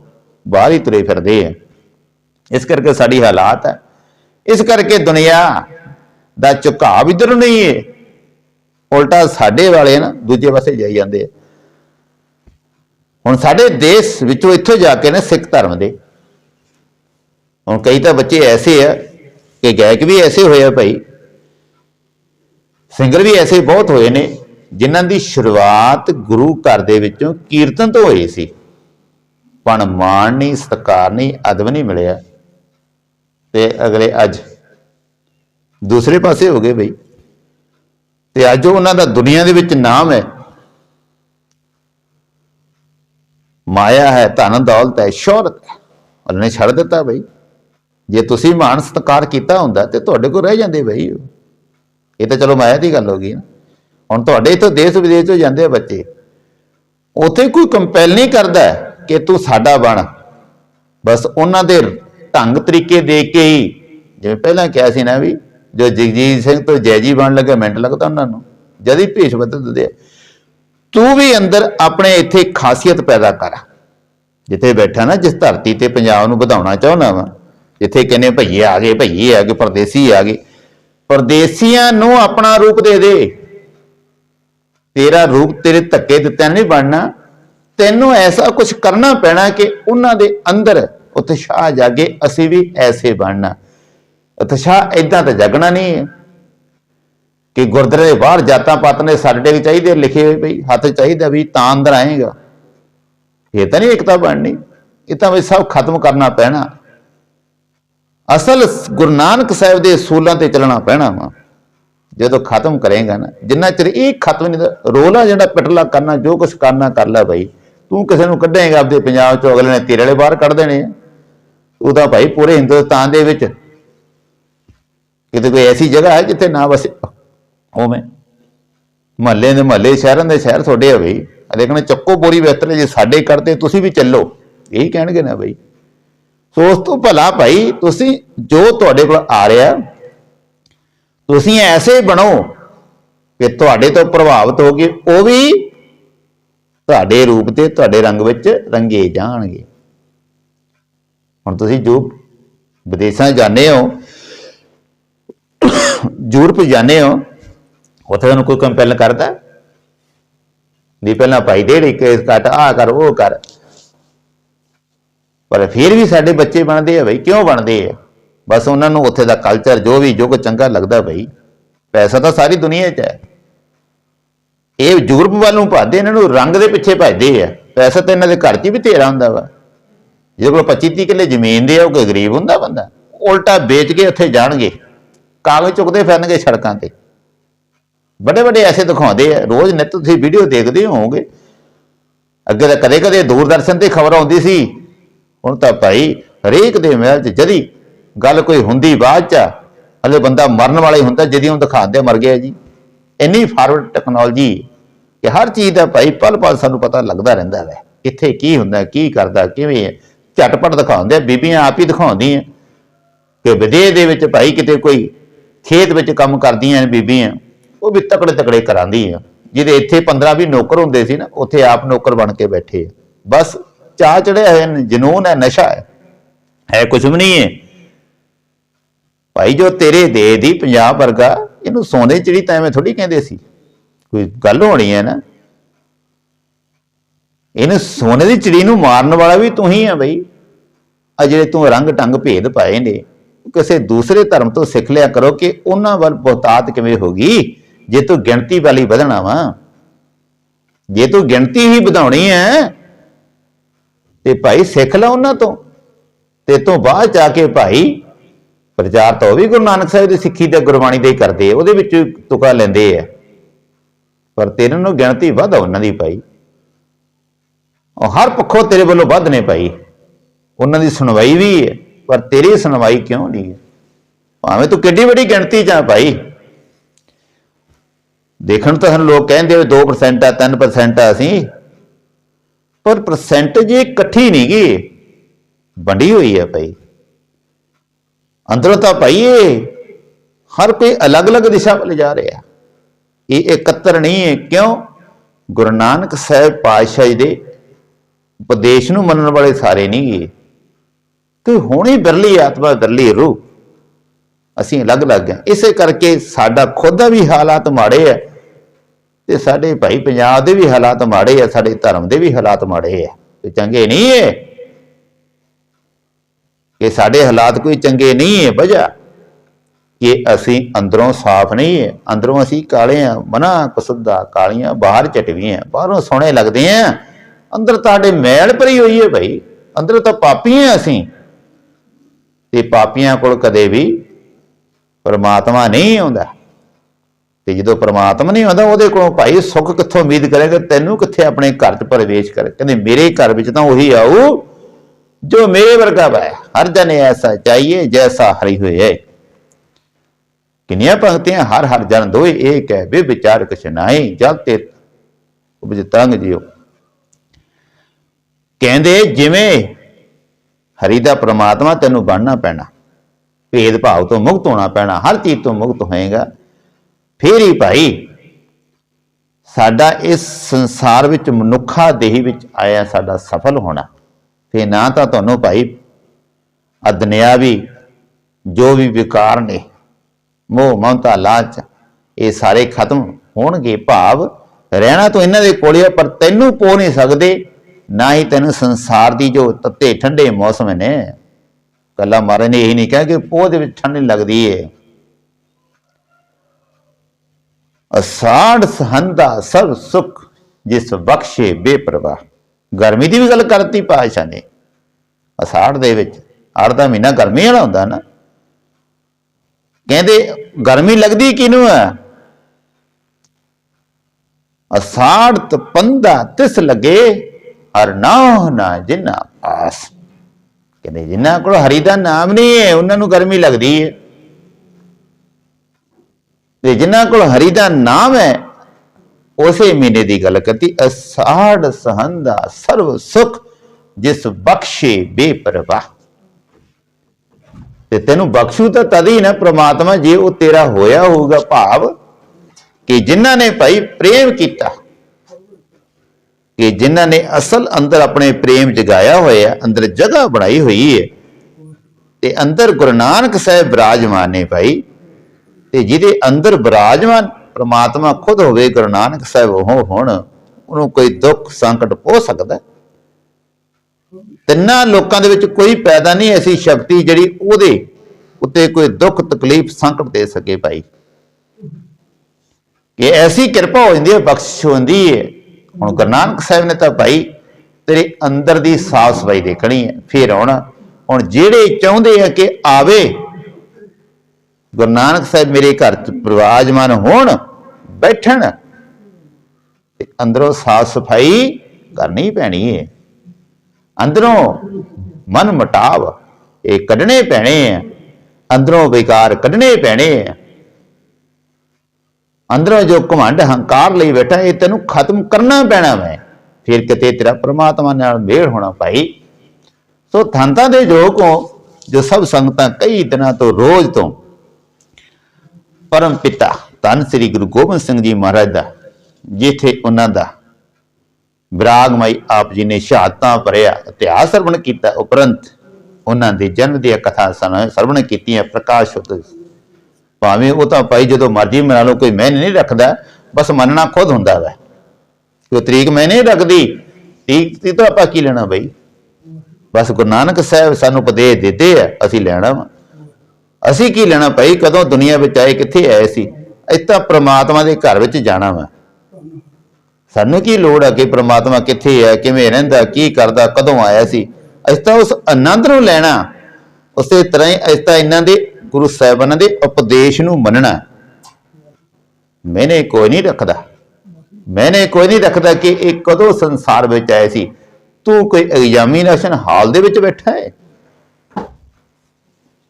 Speaker 1: ਬਾਹਰ ਹੀ ਤੁਰੇ ਫਿਰਦੇ ਆ ਇਸ ਕਰਕੇ ਸਾਡੀ ਹਾਲਾਤ ਹੈ। ਇਸ ਕਰਕੇ ਦੁਨੀਆ ਦਾ ਝੁਕਾਅ ਇਧਰ ਨਹੀਂ ਹੈ। ਉਲਟਾ ਸਾਡੇ ਵਾਲੇ ਨਾ ਦੂਜੇ ਪਾਸੇ ਜਾਈ ਜਾਂਦੇ ਆ। ਹੁਣ ਸਾਡੇ ਦੇਸ਼ ਵਿੱਚੋਂ ਇੱਥੋਂ ਜਾ ਕੇ ਨਾ ਸਿੱਖ ਧਰਮ ਦੇ। ਹੁਣ ਕਈ ਤਾਂ ਬੱਚੇ ਐਸੇ ਆ ਕਿ ਗਾਇਕ ਵੀ ਐਸੇ ਹੋਏ ਆ ਭਾਈ। ਸਿੰਗਰ ਵੀ ਐਸੇ ਬਹੁਤ ਹੋਏ ਨੇ, ਜਿਨ੍ਹਾਂ ਦੀ ਸ਼ੁਰੂਆਤ ਗੁਰੂ ਘਰ ਦੇ ਵਿੱਚੋਂ ਕੀਰਤਨ ਤੋਂ ਹੋਈ ਸੀ। ਪਰ ਮਾਣ ਨਹੀਂ, ਸਤਿਕਾਰ ਨਹੀਂ, ਅਦਬ ਨਹੀਂ ਮਿਲਿਆ। ਤੇ ਅਗਲੇ ਅੱਜ ਦੂਸਰੇ ਪਾਸੇ ਹੋ ਗਏ ਬਈ। ਤੇ ਅੱਜ ਉਹਨਾਂ ਦਾ ਦੁਨੀਆ ਦੇ ਵਿੱਚ ਨਾਮ ਹੈ। ਮਾਇਆ ਹੈ, ਧਨ, ਦੌਲਤ ਹੈ, ਸ਼ੋਹਰਤ ਹੈ। ਉਹਨੇ ਛੱਡ ਦਿੱਤਾ ਬਈ। ਜੇ ਤੁਸੀਂ ਮਾਣ ਸਤਿਕਾਰ ਕੀਤਾ ਹੁੰਦਾ ਤੇ ਤੁਹਾਡੇ ਕੋਲ ਰਹਿ ਜਾਂਦੇ ਬਈ। ਉਹ। ਇਹ ਤਾਂ ਚਲੋ ਮਾਇਆ ਦੀ ਗੱਲ ਹੋ ਗਈ ਨਾ। ਹੁਣ ਤੁਹਾਡੇ ਇੱਥੋਂ ਦੇਸ਼ ਵਿਦੇਸ਼ ਤੋਂ ਜਾਂਦੇ ਆ ਬੱਚੇ। ਉੱਥੇ ਕੋਈ ਕੰਪੈਲ ਨਹੀਂ ਕਰਦਾ ਕਿ ਤੂੰ ਸਾਡਾ ਬਣ। ਬਸ ਉਹਨਾਂ ਦੇ ਢੰਗ ਤਰੀਕੇ ਦੇ ਕੇ ਹੀ। ਜਿਵੇਂ ਪਹਿਲਾਂ ਕਿਹਾ ਸੀ ਨਾ ਵੀ, ਜੋ ਜਗਜੀਤ ਸਿੰਘ ਤੋਂ ਜੈਜੀ ਬਣ ਲੱਗਾ, ਮਿੰਟ ਲੱਗਦਾ ਉਹਨਾਂ ਨੂੰ। ਜਦ ਹੀ ਭੇਸ਼ ਬਦਲਦੇ ਆ। ਤੂੰ ਵੀ ਅੰਦਰ ਆਪਣੇ ਇੱਥੇ ਖਾਸੀਅਤ ਪੈਦਾ ਕਰ। ਜਿੱਥੇ ਬੈਠਾ ਨਾ, ਜਿਸ ਧਰਤੀ ਤੇ ਪੰਜਾਬ ਨੂੰ ਵਧਾਉਣਾ ਚਾਹੁੰਦਾ ਵਾ, ਜਿੱਥੇ ਕਹਿੰਦੇ ਭਈਏ ਆ ਗਏ, ਭਈਏ ਆ ਗਏ, ਪਰਦੇਸੀ ਆ ਗਏ, ਪਰਦੇਸੀਆਂ ਨੂੰ ਆਪਣਾ ਰੂਪ ਦੇ ਦੇ। ਤੇਰਾ ਰੂਪ ਤੇਰੇ ਧੱਕੇ ਦਿੱਤਿਆਂ ਨਹੀਂ ਬਣਨਾ। ਤੈਨੂੰ ਐਸਾ ਕੁਝ ਕਰਨਾ ਪੈਣਾ ਕਿ ਉਹਨਾਂ ਦੇ ਅੰਦਰ ਉਤਸ਼ਾਹ ਜਾਗੇ, ਅਸੀਂ ਵੀ ਐਸੇ ਬਣਨਾ। ਉਤਸ਼ਾਹ ਇਦਾਂ ਤਾਂ ਜਗਣਾ ਨਹੀਂ ਹੈ। ਕਿ ਗੁਰਦੁਆਰੇ ਦੇ ਬਾਹਰ ਜਾਤਾਂ ਪਾਤ ਨੇ ਸਾਡੇ ਚਾਹੀਦੇ, ਲਿਖੇ ਹੋਏ ਭਈ ਹੱਥ ਚਾਹੀਦਾ ਵੀ, ਤਾਂ ਅੰਦਰ ਆਏਗਾ। ਇਹ ਤਾਂ ਨਹੀਂ ਇਕਤਾ ਬਣਨੀ, ਇਹ ਤਾਂ ਵੀ ਸਭ ਖਤਮ ਕਰਨਾ ਪੈਣਾ। ਅਸਲ ਗੁਰੂ ਨਾਨਕ ਸਾਹਿਬ ਦੇ ਅਸੂਲਾਂ ਤੇ ਚੱਲਣਾ ਪੈਣਾ ਵਾ। ਜਦੋਂ ਖਤਮ ਕਰੇਗਾ ਨਾ, ਜਿੰਨਾ ਚਿਰ ਇਹ ਖਤਮ ਨਹੀਂ ਰੋਲਾ ਜਿਹੜਾ ਪਿਟਲਾ ਕਰਨਾ, ਜੋ ਕੁਝ ਕਰਨਾ ਕਰ ਲੈ ਭਾਈ ਤੂੰ ਕਿਸੇ ਨੂੰ ਕੱਢੇਗਾ ਆਪਦੇ ਪੰਜਾਬ ਚੋਂ, ਅਗਲੇ ਨੇ ਤੇਰੇ ਵਾਲੇ ਬਾਹਰ ਕੱਢ ਦੇਣੇ ਆ। ਉਹ ਤਾਂ ਭਾਈ ਪੂਰੇ ਹਿੰਦੁਸਤਾਨ ਦੇ ਵਿੱਚ। ਕਿਤੇ ਕੋਈ ਐਸੀ ਜਗ੍ਹਾ ਹੈ ਜਿੱਥੇ ਨਾ ਵਸੇ ਹੋਵੇਂ ਮਹੱਲੇ ਦੇ ਮਹੱਲੇ, ਸ਼ਹਿਰਾਂ ਦੇ ਸ਼ਹਿਰ ਤੁਹਾਡੇ ਆ ਬਈ। ਲੇਕਿਨ ਚੱਕੋ ਬੋਰੀ ਬਿਹਤਰ ਜੇ ਸਾਡੇ ਕਰਦੇ ਤੁਸੀਂ ਵੀ ਚੱਲੋ, ਇਹੀ ਕਹਿਣਗੇ ਨਾ ਬਈ। ਸੋ ਉਸ ਤੋਂ ਭਲਾ ਭਾਈ, ਤੁਸੀਂ ਜੋ ਤੁਹਾਡੇ ਕੋਲ ਆ ਰਿਹਾ, ਤੁਸੀਂ ਐਸੇ ਬਣੋ ਕਿ ਤੁਹਾਡੇ ਤੋਂ ਪ੍ਰਭਾਵਿਤ ਹੋ ਕੇ ਉਹ ਵੀ ਤੁਹਾਡੇ ਰੂਪ ਤੇ, ਤੁਹਾਡੇ ਰੰਗ ਵਿੱਚ ਰੰਗੇ ਜਾਣਗੇ। ਹੁਣ ਤੁਸੀਂ ਜੋ ਵਿਦੇਸ਼ਾਂ ਜਾਂਦੇ ਹੋ, ਯੂਰਪ ਜਾਂਦੇ ਹੋ ਉੱਥੇ ਉਹਨੂੰ ਕੋਈ ਕੰਪੈਲ ਕਰਦਾ? ਵੀ ਪਹਿਲਾਂ ਭਾਈ ਡੇਢ ਕੇਸ ਕੱਟ ਆ ਕਰ, ਉਹ ਕਰ। ਪਰ ਫਿਰ ਵੀ ਸਾਡੇ ਬੱਚੇ ਬਣਦੇ ਆ ਬਈ, ਕਿਉਂ ਬਣਦੇ ਆ? ਬਸ ਉਹਨਾਂ ਨੂੰ ਉੱਥੇ ਦਾ ਕਲਚਰ ਜੋ ਵੀ, ਜੋ ਕੋ ਚੰਗਾ ਲੱਗਦਾ ਬਈ, ਪੈਸਾ ਤਾਂ ਸਾਰੀ ਦੁਨੀਆ 'ਚ ਹੈ। ਇਹ ਯੂਰਪ ਵੱਲ ਨੂੰ ਭੱਜਦੇ ਇਹਨਾਂ ਨੂੰ ਰੰਗ ਦੇ ਪਿੱਛੇ ਭੱਜਦੇ ਆ। ਪੈਸਾ ਤਾਂ ਇਹਨਾਂ ਦੇ ਘਰ 'ਚ ਵੀ ਤੇਰਾ ਹੁੰਦਾ ਵਾ। ਜਿਹਦੇ ਕੋਲ 25 30 ਕਿੱਲੇ ਜ਼ਮੀਨ ਦੇ ਆ, ਉਹ ਕੋਈ ਗਰੀਬ ਹੁੰਦਾ ਬੰਦਾ। ਉਲਟਾ ਵੇਚ ਕੇ ਉੱਥੇ ਜਾਣਗੇ। ਕਾਗਜ਼ ਚੁੱਕਦੇ ਫਿਰਨਗੇ ਸੜਕਾਂ ਤੇ। ਵੱਡੇ ਵੱਡੇ ਐਸੇ ਦਿਖਾਉਂਦੇ ਆ ਰੋਜ਼ ਨਿੱਤ ਤੁਸੀਂ ਵੀਡੀਓ ਦੇਖਦੇ ਹੋਵੋਗੇ। ਅੱਗੇ ਤਾਂ ਕਦੇ ਕਦੇ ਦੂਰਦਰਸ਼ਨ ਤੇ ਖਬਰ ਆਉਂਦੀ ਸੀ। ਹੁਣ ਤਾਂ ਭਾਈ ਹਰੇਕ ਦੇ ਮਹਿਲ 'ਚ ਜਦੀ ਗੱਲ ਕੋਈ ਹੁੰਦੀ ਬਾਅਦ 'ਚ ਹਲੇ ਬੰਦਾ ਮਰਨ ਵਾਲਾ ਹੀ ਹੁੰਦਾ ਜਦੀ ਉਹ ਦਿਖਾਉਂਦੇ ਮਰ ਗਿਆ ਜੀ। ਇੰਨੀ ਫਾਰਵਰਡ ਟੈਕਨੋਲੋਜੀ ਕਿ ਹਰ ਚੀਜ਼ ਦਾ ਭਾਈ ਪਲ ਪਲ ਸਾਨੂੰ ਪਤਾ ਲੱਗਦਾ ਰਹਿੰਦਾ ਹੈ ਕਿੱਥੇ ਕੀ ਹੁੰਦਾ ਕੀ ਕਰਦਾ ਕਿਵੇਂ ਹੈ ਝਟਪਟ ਦਿਖਾਉਂਦੇ ਆ, ਬੀਬੀਆਂ ਆਪ ਹੀ ਦਿਖਾਉਂਦੀਆਂ। ਕਿ ਵਿਦੇਸ਼ ਦੇ ਵਿੱਚ ਭਾਈ ਕਿਤੇ ਕੋਈ ਖੇਤ ਵਿੱਚ ਕੰਮ ਕਰਦੀਆਂ ਨੇ ਬੀਬੀਆਂ। ਉਹ ਵੀ ਤਕੜੇ ਤਕੜੇ ਕਰਾਂਦੀ ਆ। ਜਿਹਦੇ ਇੱਥੇ 15 ਵੀ ਨੌਕਰ ਹੁੰਦੇ ਸੀ ਨਾ, ਉੱਥੇ ਆਪ ਨੌਕਰ ਬਣ ਕੇ ਬੈਠੇ ਆ। ਬਸ ਚਾਹ ਚੜਿਆ ਹੋਇਆ ਨੇ ਜਨੂਨ ਹੈ, ਨਸ਼ਾ ਹੈ। ਹੈ ਕੁਝ ਵੀ ਨਹੀਂ ਹੈ। ਭਾਈ, ਜੋ ਤੇਰੇ ਦੇ ਦੀ ਪੰਜਾਬ ਵਰਗਾ, ਇਹਨੂੰ ਸੋਨੇ ਚਿੜੀ ਤਾਂ ਐਵੇਂ ਥੋੜੀ ਕਹਿੰਦੇ ਸੀ। ਕੋਈ ਗੱਲ ਹੋਣੀ ਹੈ ਨਾ? ਇਹਨੂੰ ਸੋਨੇ ਦੀ ਚਿੜੀ ਨੂੰ ਮਾਰਨ ਵਾਲਾ ਵੀ ਤੂੰ ਹੀ ਆ ਬਈ। ਆ ਜਿਹੜੇ ਤੂੰ ਰੰਗ ਟੰਗ ਭੇਦ ਪਾਏ ਨੇ ਕਿਸੇ ਦੂਸਰੇ ਧਰਮ ਤੋਂ ਸਿੱਖ ਲਿਆ ਕਰੋ ਕਿ ਉਹਨਾਂ ਵੱਲ ਬਹੁਤਾਤ ਕਿਵੇਂ ਹੋਗੀ ਜੇ ਤੂੰ ਗਿਣਤੀ ਵਾਲੀ ਵਧਣਾ ਵਾ, ਜੇ ਤੂੰ ਗਿਣਤੀ ਹੀ ਵਧਾਉਣੀ ਹੈ, ਤੇ ਭਾਈ ਸਿੱਖ ਲੈ ਉਹਨਾਂ ਤੋਂ, ਤੇ ਤੋਂ ਬਾਅਦ ਜਾ ਕੇ ਭਾਈ ਪ੍ਰਚਾਰ ਤਾਂ ਉਹ ਵੀ ਗੁਰੂ ਨਾਨਕ ਸਾਹਿਬ ਦੀ ਸਿੱਖੀ ਤੇ ਗੁਰਬਾਣੀ ਦੇ ਹੀ ਕਰਦੇ ਆ, ਉਹਦੇ ਵਿੱਚ ਤੁਕਾ ਲੈਂਦੇ ਆ। ਪਰ ਤੇਰੇ ਨੂੰ ਗਿਣਤੀ ਵੱਧ ਉਹਨਾਂ ਦੀ ਭਾਈ। ਉਹ ਹਰ ਪੱਖੋਂ ਤੇਰੇ ਵੱਲੋਂ ਵੱਧ ਨੇ ਭਾਈ। ਉਹਨਾਂ ਦੀ ਸੁਣਵਾਈ ਵੀ ਹੈ, ਪਰ ਤੇਰੀ ਸੁਣਵਾਈ ਕਿਉਂ ਨਹੀਂ ਹੈ? ਭਾਵੇਂ ਤੂੰ ਕਿੱਡੀ ਵੱਡੀ ਗਿਣਤੀ ਚ ਆ ਭਾਈ। ਦੇਖਣ ਤਾਂ ਸਾਨੂੰ ਲੋਕ ਕਹਿੰਦੇ ਵੀ 2% ਆ 3% ਆ ਅਸੀਂ। ਪਰ ਪਰਸੈਂਟੇਜ ਇਹ ਇਕੱਠੀ ਨਹੀਂ ਗੀ। ਵੰਡੀ ਹੋਈ ਹੈ ਭਾਈ। ਅੰਦਰੋਂ ਤਾਂ ਭਾਈ ਇਹ ਹਰ ਕੋਈ ਅਲੱਗ-ਅਲੱਗ ਦਿਸ਼ਾ ਵੱਲ ਜਾ ਰਿਹਾ। ਇਹ ਇਕੱਤਰ ਨਹੀਂ ਹੈ। ਕਿਉਂ? ਗੁਰੂ ਨਾਨਕ ਸਾਹਿਬ ਪਾਤਸ਼ਾਹ ਜੀ ਦੇ ਉਪਦੇਸ਼ ਨੂੰ ਮੰਨਣ ਵਾਲੇ ਸਾਰੇ ਨਹੀਂ ਗਏ ਕਿ ਹੁਣੇ ਬਿਰਲੀ ਆਤਮਾ ਬਿਰਲੀ ਰੂਹ। ਅਸੀਂ ਅਲੱਗ-ਅਲੱਗ ਹਾਂ ਇਸੇ ਕਰਕੇ ਸਾਡਾ ਖੁਦ ਦਾ ਵੀ ਹਾਲਾਤ ਮਾੜੇ ਹੈ ਤੇ ਸਾਡੇ ਭਾਈ ਪੰਜਾਬ ਦੇ ਵੀ ਹਾਲਾਤ ਮਾੜੇ ਆ, ਸਾਡੇ ਧਰਮ ਦੇ ਵੀ ਹਾਲਾਤ ਮਾੜੇ ਆ। ਤੇ ਚੰਗੇ ਨਹੀਂ ਏ ਕਿ ਸਾਡੇ ਹਾਲਾਤ ਕੋਈ ਚੰਗੇ ਨਹੀਂ ਹੈ ਵਜ੍ਹਾ ਕਿ ਅਸੀਂ ਅੰਦਰੋਂ ਸਾਫ਼ ਨਹੀਂ ਹੈ ਅੰਦਰੋਂ ਅਸੀਂ ਕਾਲੇ ਆ, ਮਨਾ ਕੁਸਦਾ ਕਾਲੀਆਂ, ਬਾਹਰ ਚਟਵੀਆਂ ਬਾਹਰੋਂ ਸੋਹਣੇ ਲੱਗਦੇ ਆ। ਅੰਦਰ ਤੁਹਾਡੇ ਮੈਲ ਭਰੀ ਹੋਈ ਹੈ ਭਾਈ। ਅੰਦਰ ਤਾਂ ਪਾਪੀ ਆ ਅਸੀਂ। ਤੇ ਪਾਪੀਆਂ ਕੋਲ ਕਦੇ ਵੀ ਪਰਮਾਤਮਾ ਨਹੀਂ ਆਉਂਦਾ। ਤੇ ਜਦੋਂ ਪਰਮਾਤਮਾ ਨਹੀਂ ਆਉਂਦਾ ਉਹਦੇ ਕੋਲੋਂ ਭਾਈ ਸੁੱਖ ਕਿੱਥੋਂ ਉਮੀਦ ਕਰੇਗਾ, ਤੈਨੂੰ ਕਿੱਥੇ ਆਪਣੇ ਘਰ 'ਚ ਪ੍ਰਵੇਸ਼ ਕਰੇ? ਕਹਿੰਦੇ, ਮੇਰੇ ਘਰ ਵਿੱਚ ਤਾਂ ਉਹੀ ਆਊ, ਜੋ ਮੇਰੇ ਵਰਗਾ ਹੈ ਹਰ ਜਨ ਐਸਾ ਚਾਹੀਏ, ਜੈਸਾ ਹਰੀ ਹੋਏ। ਹੈ ਕਿੰਨੀਆਂ ਪੰਕਤੀਆਂ ਹਰ ਹਰ ਜਨ ਦੋਏ ਏਕ ਹੈ ਵੇ ਵਿਚਾਰ ਕਛ ਨਾਹੀ ਜਲ ਤੇ ਉਪਜ ਤੰਗ ਜਿਓ ਕਹਿੰਦੇ, ਜਿਵੇਂ ਹਰੀ ਦਾ ਪ੍ਰਮਾਤਮਾ ਤੈਨੂੰ ਬਣਨਾ ਪੈਣਾ ਭੇਦ ਭਾਵ ਤੋਂ ਮੁਕਤ ਹੋਣਾ ਪੈਣਾ, ਹਰ ਚੀਜ਼ ਤੋਂ ਮੁਕਤ ਹੋਏਗਾ ਫੇਰ ਹੀ ਭਾਈ ਸਾਡਾ ਇਸ ਸੰਸਾਰ ਵਿੱਚ ਮਨੁੱਖਾ ਦੇਹੀ ਵਿੱਚ ਆਇਆ ਸਾਡਾ ਸਫਲ ਹੋਣਾ। ਤੇ ਨਾ ਤਾਂ ਤੁਹਾਨੂੰ ਭਾਈ ਅਦਨਿਆਵੀ ਜੋ ਵੀ ਵਿਕਾਰ ਨੇ ਮੋਹ ਮਮਤਾ ਲਾਲਚ ਇਹ ਸਾਰੇ ਖਤਮ ਹੋਣਗੇ ਭਾਵ ਰਹਿਣਾ ਤਾਂ ਇਹਨਾਂ ਦੇ ਕੋਲ ਆ, ਪਰ ਤੈਨੂੰ ਪੋ ਨਹੀਂ ਸਕਦੇ ਨਾ ਹੀ ਤੈਨੂੰ ਸੰਸਾਰ ਦੀ ਜੋ ਤੱਤੇ ਠੰਡੇ ਮੌਸਮ ਨੇ ਕੱਲਾ ਮਾਰੇ ਨੇ ਇਹ ਨਹੀਂ ਕਿਹਾ ਕਿ ਪੋਹ ਦੇ ਵਿੱਚ ਠੰਡ ਨਹੀਂ ਲੱਗਦੀ ਏ। ਅਸਾੜ ਸਹੰਦਾ ਸਭ ਸੁਖ, ਜਿਸ ਬਖਸ਼ੇ ਬੇਪਰਵਾਹ। ਗਰਮੀ ਦੀ ਵੀ ਗੱਲ ਕਰਤੀ ਪਾਸ਼ਾ ਨੇ। ਅਸਾੜ ਦੇ ਵਿੱਚ ਆੜ ਦਾ ਮਹੀਨਾ ਗਰਮੀ ਵਾਲਾ ਹੁੰਦਾ ਨਾ। ਕਹਿੰਦੇ, ਗਰਮੀ ਲੱਗਦੀ ਕਿਨੂੰ ਆ? ਅਸਾੜ ਤਪੰਦਾ ਤਿਸ ਲਗੇ, ਹਰ ਨਾਹ ਨਾ ਜਿਨਾ ਪਾਸ। ਕਹਿੰਦੇ, ਜਿਨ੍ਹਾਂ ਕੋਲ ਹਰੀ ਦਾ ਨਾਮ ਨਹੀਂ ਹੈ, ਉਹਨਾਂ ਨੂੰ ਗਰਮੀ ਲੱਗਦੀ ਹੈ। ਤੇ ਜਿਨ੍ਹਾਂ ਕੋਲ ਹਰੀ ਦਾ ਨਾਮ ਹੈ, ਉਸੇ ਮਹੀਨੇ ਦੀ ਗੱਲ ਕਰਤੀ, ਅਸਾੜ ਸਹੰਦਾ ਸਰਵ ਸੁਖ, ਜਿਸ ਬਖਸ਼ੇ ਬੇਪਰਵਾਹ। ਤੇ ਤੈਨੂੰ ਬਖਸ਼ੂ ਤਾਂ ਤਦ ਹੀ ਨਾ ਪ੍ਰਮਾਤਮਾ, ਜੇ ਉਹ ਤੇਰਾ ਹੋਇਆ ਹੋਊਗਾ ਭਾਵ ਕਿ ਜਿਨ੍ਹਾਂ ਨੇ ਭਾਈ ਪ੍ਰੇਮ ਕੀਤਾ, ਕਿ ਜਿਨ੍ਹਾਂ ਨੇ ਅਸਲ ਅੰਦਰ ਆਪਣੇ ਪ੍ਰੇਮ ਜਗਾਇਆ ਹੋਇਆ, ਅੰਦਰ ਜਗ੍ਹਾ ਬਣਾਈ ਹੋਈ ਹੈ, ਤੇ ਅੰਦਰ ਗੁਰੂ ਨਾਨਕ ਸਾਹਿਬ ਬਿਰਾਜਮਾਨ ਨੇ ਭਾਈ ਤੇ ਜਿਹਦੇ ਅੰਦਰ ਬਿਰਾਜਮਾਨ ਪ੍ਰਮਾਤਮਾ ਖੁਦ ਹੋਵੇ, ਗੁਰੂ ਨਾਨਕ ਸਾਹਿਬ ਉਹ ਹੋਣ, ਉਹਨੂੰ ਕੋਈ ਦੁੱਖ ਸੰਕਟ ਪੋ ਸਕਦਾ ਤਿੰਨਾਂ ਲੋਕਾਂ ਦੇ ਵਿੱਚ ਕੋਈ ਪੈਦਾ ਨਹੀਂ ਐਸੀ ਸ਼ਕਤੀ ਜਿਹੜੀ ਉਹਦੇ ਉੱਤੇ ਕੋਈ ਦੁੱਖ, ਤਕਲੀਫ, ਸੰਕਟ ਦੇ ਸਕੇ ਭਾਈ। ਕਿ ਐਸੀ ਕਿਰਪਾ ਹੋ ਜਾਂਦੀ ਹੈ, ਬਖਸ਼ਿਸ਼ ਹੁੰਦੀ ਹੈ। ਹੁਣ ਗੁਰੂ ਨਾਨਕ ਸਾਹਿਬ ਨੇ ਤਾਂ ਭਾਈ ਤੇਰੇ ਅੰਦਰ ਦੀ ਸਾਫ਼ ਸਫ਼ਾਈ ਦੇਖਣੀ ਹੈ, ਫਿਰ ਆਉਣਾ। ਹੁਣ ਜਿਹੜੇ ਚਾਹੁੰਦੇ ਆ ਕਿ ਆਵੇ ਗੁਰੂ ਨਾਨਕ ਸਾਹਿਬ ਮੇਰੇ ਘਰ ਚ ਪ੍ਰਵਾਜਮਾਨ ਹੋਣ, ਬੈਠਣ, ਤੇ ਅੰਦਰੋਂ ਸਾਫ਼ ਸਫ਼ਾਈ ਕਰਨੀ ਪੈਣੀ ਹੈ ਅੰਦਰੋਂ ਮਨ ਮਟਾਵ, ਇਹ ਕੱਢਣੇ ਪੈਣੇ ਆ। ਅੰਦਰੋਂ ਵਿਕਾਰ ਕੱਢਣੇ ਪੈਣੇ ਆ। ਅੰਦਰੋਂ ਜੋ ਘਮੰਡ ਹੰਕਾਰ ਲਈ ਬੈਠਾ, ਇਹ ਤੈਨੂੰ ਖਤਮ ਕਰਨਾ ਪੈਣਾ ਮੈਂ ਫਿਰ ਕਿਤੇ ਤੇਰਾ ਪ੍ਰਮਾਤਮਾ ਨਾਲ ਮੇਲ ਹੋਣਾ ਭਾਈ। ਸੋ ਧੰਤਾਂ ਦੇ ਜੋਗੋਂ ਜੋ ਸਭ ਸੰਗਤਾਂ ਕਈ ਦਿਨਾਂ ਤੋਂ ਰੋਜ਼ ਤੋਂ ਪਰਮ ਪਿਤਾ ਧੰਨ ਸ੍ਰੀ ਗੁਰੂ ਗੋਬਿੰਦ ਸਿੰਘ ਜੀ ਮਹਾਰਾਜ ਦਾ, ਜਿੱਥੇ ਉਹਨਾਂ ਦਾ ਵਿਰਾਗਮਈ ਆਪ ਜੀ ਨੇ ਸ਼ਹਾਦਤਾਂ ਭਰਿਆ, ਇਤਿਹਾਸ ਸਰਵਣ ਕੀਤਾ ਉਪਰੰਤ ਉਹਨਾਂ ਦੇ ਜਨਮ ਦੀਆਂ ਕਥਾ ਸਰਵਣ ਕੀਤੀਆਂ ਪ੍ਰਕਾਸ਼ ਹੋਤੇ ਭਾਵੇਂ ਉਹ ਤਾਂ ਭਾਈ ਜਦੋਂ ਮਰਜ਼ੀ ਮਨਾ ਲਓ, ਕੋਈ ਮੈਂ ਨਹੀਂ ਰੱਖਦਾ, ਬਸ ਮੰਨਣਾ ਖੁਦ ਹੁੰਦਾ ਵੈ। ਕਿ ਤਰੀਕ ਮੈਂ ਨਹੀਂ ਰੱਖਦੀ ਤਰੀਕ ਤੇ ਤਾਂ ਆਪਾਂ ਕੀ ਲੈਣਾ ਬਈ? ਬਸ ਗੁਰੂ ਨਾਨਕ ਸਾਹਿਬ ਸਾਨੂੰ ਉਪਦੇਸ਼ ਦਿੱਤੇ ਆ, ਅਸੀਂ ਲੈਣਾ ਵਾ। ਅਸੀਂ ਕੀ ਲੈਣਾ ਭਾਈ? ਕਦੋਂ ਦੁਨੀਆ ਵਿੱਚ ਆਏ, ਕਿੱਥੇ ਆਏ ਸੀ? ਅਸੀਂ ਤਾਂ ਪ੍ਰਮਾਤਮਾ ਦੇ ਘਰ ਵਿੱਚ ਜਾਣਾ ਵਾ। ਸਾਨੂੰ ਕੀ ਲੋੜ ਹੈ ਕਿ ਪ੍ਰਮਾਤਮਾ ਕਿੱਥੇ ਹੈ ਕਿਵੇਂ ਰਹਿੰਦਾ, ਕੀ ਕਰਦਾ, ਕਦੋਂ ਆਇਆ ਸੀ? ਅਸੀਂ ਤਾਂ ਉਸ ਆਨੰਦ ਨੂੰ ਲੈਣਾ। ਉਸੇ ਤਰ੍ਹਾਂ ਹੀ ਅਸੀਂ ਤਾਂ ਇਹਨਾਂ ਦੇ ਗੁਰੂ ਸਾਹਿਬਾਨਾਂ ਦੇ ਉਪਦੇਸ਼ ਨੂੰ ਮੰਨਣਾ। ਮੈਨੇ ਕੋਈ ਨਹੀਂ ਰੱਖਦਾ। ਮੈਨੇ ਕੋਈ ਨਹੀਂ ਰੱਖਦਾ ਕਿ ਇਹ ਕਦੋਂ ਸੰਸਾਰ ਵਿੱਚ ਆਏ ਸੀ? ਤੂੰ ਕੋਈ ਐਗਜ਼ਾਮੀਨੇਸ਼ਨ ਹਾਲ ਦੇ ਵਿੱਚ ਬੈਠਾ ਹੈ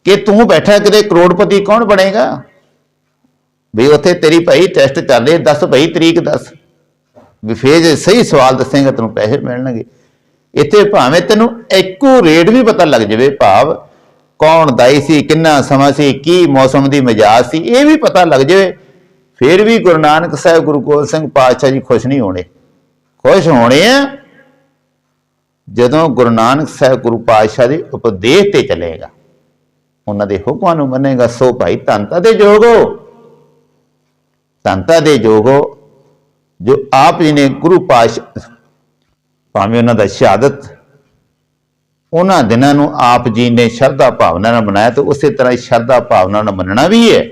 Speaker 1: ਕਿ ਤੂੰ ਬੈਠਾ ਕਿਤੇ ਕਰੋੜਪਤੀ ਕੌਣ ਬਣੇਗਾ? ਵੀ ਉੱਥੇ ਤੇਰੀ ਭਾਈ ਟੈਸਟ ਚੱਲ ਦੱਸ ਭਾਈ ਤਰੀਕ ਦੱਸ। ਵੀ ਫੇਰ ਸਹੀ ਸਵਾਲ ਦੱਸੇਗਾ, ਤੈਨੂੰ ਪੈਸੇ ਮਿਲਣਗੇ। ਇੱਥੇ ਭਾਵੇਂ ਤੈਨੂੰ ਇੱਕੋ ਰੇਟ ਵੀ ਪਤਾ ਲੱਗ ਜਾਵੇ ਭਾਵ ਕੌਣ ਦਾਈ ਸੀ, ਕਿੰਨਾ ਸਮਾਂ ਸੀ, ਕੀ ਮੌਸਮ ਦੀ ਮਜ਼ਾਜ ਸੀ, ਇਹ ਵੀ ਪਤਾ ਲੱਗ ਜਾਵੇ। ਫਿਰ ਵੀ ਗੁਰੂ ਨਾਨਕ ਸਾਹਿਬ, ਗੁਰੂ ਗੋਬਿੰਦ ਸਿੰਘ ਪਾਤਸ਼ਾਹ ਜੀ ਖੁਸ਼ ਨਹੀਂ ਹੋਣੇ। ਖੁਸ਼ ਹੋਣੇ ਆ ਜਦੋਂ ਗੁਰੂ ਨਾਨਕ ਸਾਹਿਬ, ਗੁਰੂ ਪਾਤਸ਼ਾਹ ਦੇ ਉਪਦੇਸ਼ ਤੇ ਚੱਲੇਗਾ। ਉਹਨਾਂ ਦੇ ਹੁਕਮਾਂ ਨੂੰ ਮੰਨੇਗਾ, ਸੋ ਭਾਈ ਧੰਤਾ ਦੇ ਜੋਗੋ ਧੰਤਾ ਦੇ ਜੋਗੋ ਜੋ ਆਪ ਜੀ ਨੇ ਗੁਰੂ ਪਾਤਸ਼ਾਹ, ਭਾਵੇਂ ਉਹਨਾਂ ਦਾ ਸ਼ਹਾਦਤ, ਉਹਨਾਂ ਦਿਨਾਂ ਨੂੰ ਆਪ ਜੀ ਨੇ ਸ਼ਰਧਾ ਭਾਵਨਾ ਨਾਲ ਮਨਾਇਆ ਤੇ ਉਸੇ ਤਰ੍ਹਾਂ ਹੀ ਸ਼ਰਧਾ ਭਾਵਨਾ ਨਾਲ ਮੰਨਣਾ ਵੀ ਹੈ।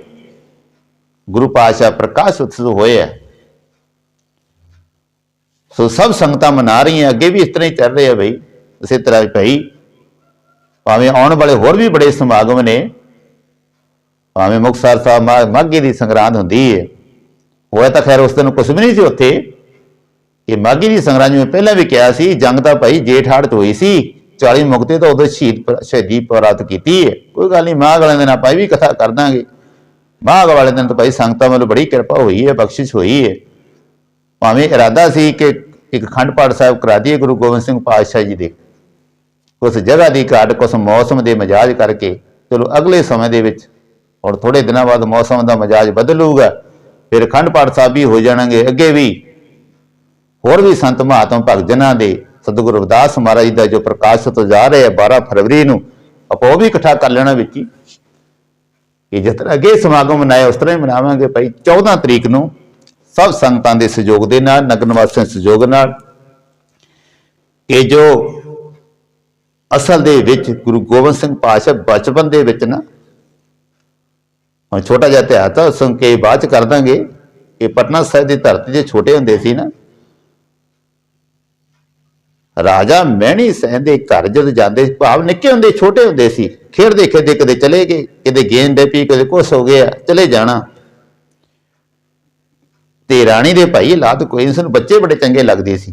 Speaker 1: ਗੁਰੂ ਪਾਤਸ਼ਾਹ ਪ੍ਰਕਾਸ਼ ਉਤਸਵ ਹੋਇਆ ਸੋ ਸਭ ਸੰਗਤਾਂ ਮਨਾ ਰਹੀਆਂ, ਅੱਗੇ ਵੀ ਇਸ ਤਰ੍ਹਾਂ ਹੀ ਚੱਲ ਰਿਹਾ ਆ ਬਈ। ਉਸੇ ਤਰ੍ਹਾਂ ਹੀ ਭਾਈ ਭਾਵੇਂ ਆਉਣ ਵਾਲੇ ਹੋਰ ਵੀ ਬੜੇ ਸਮਾਗਮ ਨੇ, ਭਾਵੇਂ ਮੁਕਤਸਰ ਸਾਹਿਬ ਮਾ- ਮਾਘੀ ਦੀ ਸੰਗਰਾਂਦ ਹੁੰਦੀ ਹੈ ਹੋਇਆ ਤਾਂ ਖੈਰ ਉਸ ਦਿਨ ਕੁਝ ਵੀ ਨਹੀਂ ਸੀ ਉੱਥੇ। ਇਹ ਮਾਘੀ ਦੀ ਸੰਗਰਾਂਦ ਜਿਵੇਂ ਪਹਿਲਾਂ ਵੀ ਕਿਹਾ ਸੀ, ਜੰਗ ਤਾਂ ਭਾਈ ਜੇਠ ਹਾੜ 'ਚ ਹੋਈ ਸੀ 40 ਮੁਕਤੇ ਤਾਂ ਉਦੋਂ ਸ਼ਹੀਦ ਸ਼ਹੀਦੀ ਪਰਾਤ ਕੀਤੀ ਹੈ ਕੋਈ ਗੱਲ ਨਹੀਂ, ਮਾਘ ਵਾਲੇ ਦਿਨ ਆਪਾਂ ਇਹ ਵੀ ਕਥਾ ਕਰ ਦਾਂਗੇ। ਮਾਘ ਵਾਲੇ ਦਿਨ ਤਾਂ ਭਾਈ ਸੰਗਤਾਂ ਵੱਲੋਂ ਬੜੀ ਕਿਰਪਾ ਹੋਈ ਹੈ ਬਖਸ਼ਿਸ਼ ਹੋਈ ਹੈ ਭਾਵੇਂ ਇਰਾਦਾ ਸੀ ਕਿ ਇੱਕ ਖੰਡ ਪਾਠ ਸਾਹਿਬ ਕਰਾ ਦਈਏ, ਗੁਰੂ ਗੋਬਿੰਦ ਸਿੰਘ ਪਾਤਸ਼ਾਹ ਜੀ ਦੇ। ਉਸ ਜਗ੍ਹਾ ਦੀ ਘਾਟ ਕੁਛ ਮੌਸਮ ਦੇ ਮਜਾਜ ਕਰਕੇ ਚਲੋ ਅਗਲੇ ਸਮੇਂ ਦੇ ਵਿੱਚ ਹੁਣ ਥੋੜੇ ਦਿਨਾਂ ਬਾਅਦ ਮੌਸਮ ਦਾ ਮਜਾਜ ਬਦਲੂਗਾ, ਫਿਰ ਖੰਡ ਪਾਠ ਸਾਹਿਬ ਵੀ ਹੋ ਜਾਣਗੇ, ਅੱਗੇ ਵੀ। ਹੋਰ ਵੀ ਸੰਤ ਮਹਾਤਮ ਭਗਤ ਜਨਾਂ ਦੇ ਸਤਿਗੁਰੂ ਰਵਿਦਾਸ ਮਹਾਰਾਜ ਦਾ ਜੋ ਪ੍ਰਕਾਸ਼ ਤੋਂ ਜਾ ਰਿਹਾ ਹੈ 12 ਫਰਵਰੀ ਨੂੰ, ਆਪਾਂ ਉਹ ਵੀ ਇਕੱਠਾ ਕਰ ਲੈਣਾ ਵਿੱਚ ਹੀ ਕਿ ਜਿਸ ਤਰ੍ਹਾਂ ਅੱਗੇ ਸਮਾਗਮ ਮਨਾਇਆ, ਉਸ ਤਰ੍ਹਾਂ ਹੀ ਮਨਾਵਾਂਗੇ ਭਾਈ। 14 ਤਰੀਕ ਨੂੰ ਸਭ ਸੰਗਤਾਂ ਦੇ ਸਹਿਯੋਗ ਦੇ ਨਾਲ, ਨਗਰ ਨਿਵਾਸੀਆਂ ਸਹਿਯੋਗ ਨਾਲ, ਇਹ ਜੋ ਅਸਲ ਦੇ ਵਿੱਚ ਗੁਰੂ ਗੋਬਿੰਦ ਸਿੰਘ ਪਾਤਸ਼ਾਹ ਬਚਪਨ ਦੇ ਵਿੱਚ ਨਾ ਹੁਣ ਛੋਟਾ ਜਿਹਾ ਇਤਿਹਾਸ ਤਾਂ ਸੁਣ ਕੇ ਬਾਅਦ ਚ ਕਰ ਦਾਂਗੇ ਕਿ ਪਟਨਾ ਸਾਹਿਬ ਦੀ ਧਰਤੀ ਦੇ ਛੋਟੇ ਹੁੰਦੇ ਸੀ ਨਾ ਰਾਜਾ ਮਹਿਣੀ ਸੈਨ ਦੇ ਘਰ ਜਦ ਜਾਂਦੇ ਸੀ, ਭਾਵ ਨਿੱਕੇ ਹੁੰਦੇ ਛੋਟੇ ਹੁੰਦੇ ਸੀ ਖੇਡਦੇ ਖੇਡਦੇ ਕਦੇ ਚਲੇ ਗਏ ਕਦੇ ਗੇਂਦ ਦੇ ਪੀ ਕਦੇ ਕੁਛ ਹੋ ਗਿਆ ਚਲੇ ਜਾਣਾ। ਤੇ ਰਾਣੀ ਦੇ ਭਾਈ ਲਾਦ ਕੋਈ ਨਹੀਂ ਬੱਚੇ ਬੜੇ ਚੰਗੇ ਲੱਗਦੇ ਸੀ।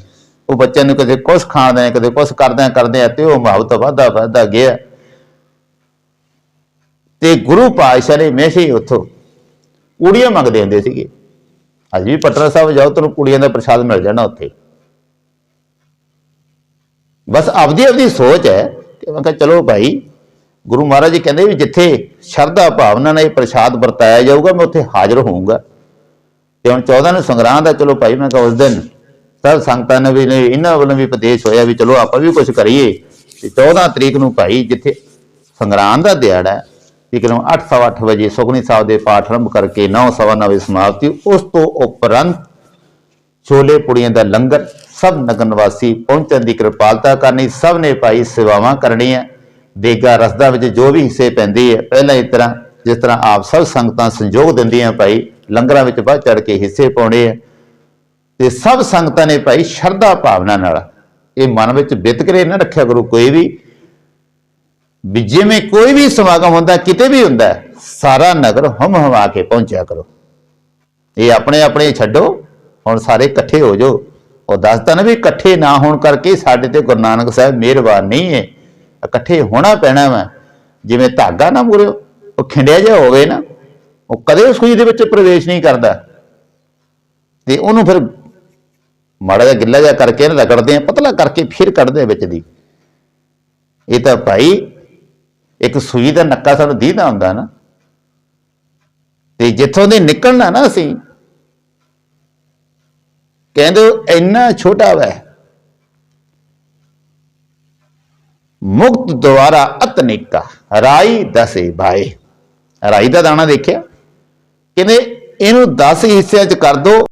Speaker 1: ਉਹ ਬੱਚਿਆਂ ਨੂੰ ਕਦੇ ਕੁਛ ਖਾਣਦੇ ਕਦੇ ਕੁਛ ਕਰਦੇ ਕਰਦੇ ਤੇ ਉਹ ਮੁਹੱਬਤ ਵਧਦਾ ਵਧਦਾ ਗਿਆ। ਤੇ ਗੁਰੂ ਪਾਤਸ਼ਾਹ ਨੇ ਹਮੇਸ਼ਾ ਹੀ ਉੱਥੋਂ ਕੁੜੀਆਂ ਮੰਗਦੇ ਹੁੰਦੇ ਸੀਗੇ। ਅੱਜ ਵੀ ਪਟਨਾ ਸਾਹਿਬ ਜਾਓ, ਤੁਹਾਨੂੰ ਕੁੜੀਆਂ ਦਾ ਪ੍ਰਸ਼ਾਦ ਮਿਲ ਜਾਣਾ ਉੱਥੇ। ਬਸ ਆਪਦੀ ਆਪਦੀ ਸੋਚ ਹੈ ਕਿ ਮੈਂ ਕਿਹਾ ਚਲੋ ਭਾਈ, ਗੁਰੂ ਮਹਾਰਾਜ ਜੀ ਕਹਿੰਦੇ ਵੀ ਜਿੱਥੇ ਸ਼ਰਧਾ ਭਾਵਨਾ ਨਾਲ ਇਹ ਪ੍ਰਸ਼ਾਦ ਵਰਤਾਇਆ ਜਾਊਗਾ, ਮੈਂ ਉੱਥੇ ਹਾਜ਼ਰ ਹੋਊਂਗਾ। ਤੇ ਹੁਣ 14 ਨੂੰ ਸੰਗਰਾਂਦ ਦਾ ਚਲੋ ਭਾਈ ਮੈਂ ਕਿਹਾ ਉਸ ਦਿਨ ਸਭ ਸੰਗਤਾਂ ਨੇ ਵੀ ਨੇ, ਇਹਨਾਂ ਵੱਲੋਂ ਵੀ ਉਪਦੇਸ਼ ਹੋਇਆ ਵੀ ਚਲੋ ਆਪਾਂ ਵੀ ਕੁਝ ਕਰੀਏ। ਤੇ 14 ਤਰੀਕ ਨੂੰ ਭਾਈ ਜਿੱਥੇ ਸੰਗਰਾਂਦ ਦਾ ਦਿਹਾੜਾ ਹੈ ਤਕਰੀਬਨ 8:30 ਵਜੇ ਸੁਖਨੀ ਸਾਹਿਬ ਦੇ ਪਾਠ ਆਰੰਭ ਕਰਕੇ 9:30 ਵਜੇ ਸਮਾਪਤੀ, ਉਸ ਤੋਂ ਉਪਰੰਤ ਛੋਲੇ ਪੁੜੀਆਂ ਦਾ ਲੰਗਰ, ਸਭ ਨਗਰ ਨਿਵਾਸੀ ਪਹੁੰਚਣ ਦੀ ਕਿਰਪਾਲਤਾ ਕਰਨੀ, ਸਭ ਨੇ ਭਾਈ ਸੇਵਾਵਾਂ ਕਰਨੀਆਂ। ਦੇਗਾ ਰਸਦਾ ਵਿੱਚ ਜੋ ਵੀ ਹਿੱਸੇ ਪੈਂਦੇ ਹੈ ਪਹਿਲਾਂ ਇਸ ਤਰ੍ਹਾਂ, ਜਿਸ ਤਰ੍ਹਾਂ ਆਪ ਸਭ ਸੰਗਤਾਂ ਸੰਯੋਗ ਦਿੰਦੀਆਂ ਭਾਈ, ਲੰਗਰਾਂ ਵਿੱਚ ਵੱਧ ਚੜ ਕੇ ਹਿੱਸੇ ਪਾਉਣੇ ਆ। ਤੇ ਸਭ ਸੰਗਤਾਂ ਨੇ ਭਾਈ ਸ਼ਰਧਾ ਭਾਵਨਾ ਨਾਲ ਇਹ ਮਨ ਵਿੱਚ ਵਿਤਕਰੇ ਨਾ ਰੱਖਿਆ ਕਰੋ ਕੋਈ ਵੀ। ਵੀ ਜਿਵੇਂ ਕੋਈ ਵੀ ਸਮਾਗਮ ਹੁੰਦਾ, ਕਿਤੇ ਵੀ ਹੁੰਦਾ, ਸਾਰਾ ਨਗਰ ਹਮ ਹਵਾ ਕੇ ਪਹੁੰਚਿਆ ਕਰੋ। ਇਹ ਆਪਣੇ ਆਪਣੇ ਛੱਡੋ, ਹੁਣ ਸਾਰੇ ਇਕੱਠੇ ਹੋ ਜਾਓ। ਉਹ ਦੱਸਦਾ ਨਾ ਵੀ ਇਕੱਠੇ ਨਾ ਹੋਣ ਕਰਕੇ ਸਾਡੇ ਤੇ ਗੁਰੂ ਨਾਨਕ ਸਾਹਿਬ ਮਿਹਰਬਾਨ ਨਹੀਂ ਹੈ। ਇਕੱਠੇ ਹੋਣਾ ਪੈਣਾ ਵਾ। ਜਿਵੇਂ ਧਾਗਾ ਨਾ ਮੂਰੇ, ਉਹ ਖਿੰਡਿਆ ਜਿਹਾ ਹੋਵੇ ਨਾ, ਉਹ ਕਦੇ ਸੂਈ ਦੇ ਵਿੱਚ ਪ੍ਰਵੇਸ਼ ਨਹੀਂ ਕਰਦਾ। ਤੇ ਉਹਨੂੰ ਫਿਰ ਮਾੜਾ ਜਿਹਾ ਗਿੱਲਾ ਜਿਹਾ ਕਰਕੇ ਨਾ ਰਗੜਦੇ ਆ, ਪਤਲਾ ਕਰਕੇ ਫਿਰ ਕੱਢਦੇ ਆ ਵਿੱਚ ਦੀ। ਇਹ ਤਾਂ ਭਾਈ ਇੱਕ ਸੂਈ ਦਾ ਨੱਕਾ ਸਾਨੂੰ ਦੀਦਾ ਹੁੰਦਾ ਨਾ। ਤੇ ਜਿੱਥੋਂ ਦੇ ਨਿਕਲਣਾ ਨਾ ਅਸੀਂ, ਕਹਿੰਦੇ ਇੰਨਾ ਛੋਟਾ ਵੈ। ਮੁਕਤ ਦੁਆਰਾ ਅਤਨਿਕਾ ਰਾਈ ਦਸੇ ਭਾਏ। ਰਾਈ ਦਾ ਦਾਣਾ ਦੇਖਿਆ? ਕਹਿੰਦੇ ਇਹਨੂੰ 10 ਹਿੱਸਿਆਂ ਚ ਕਰ ਦੋ।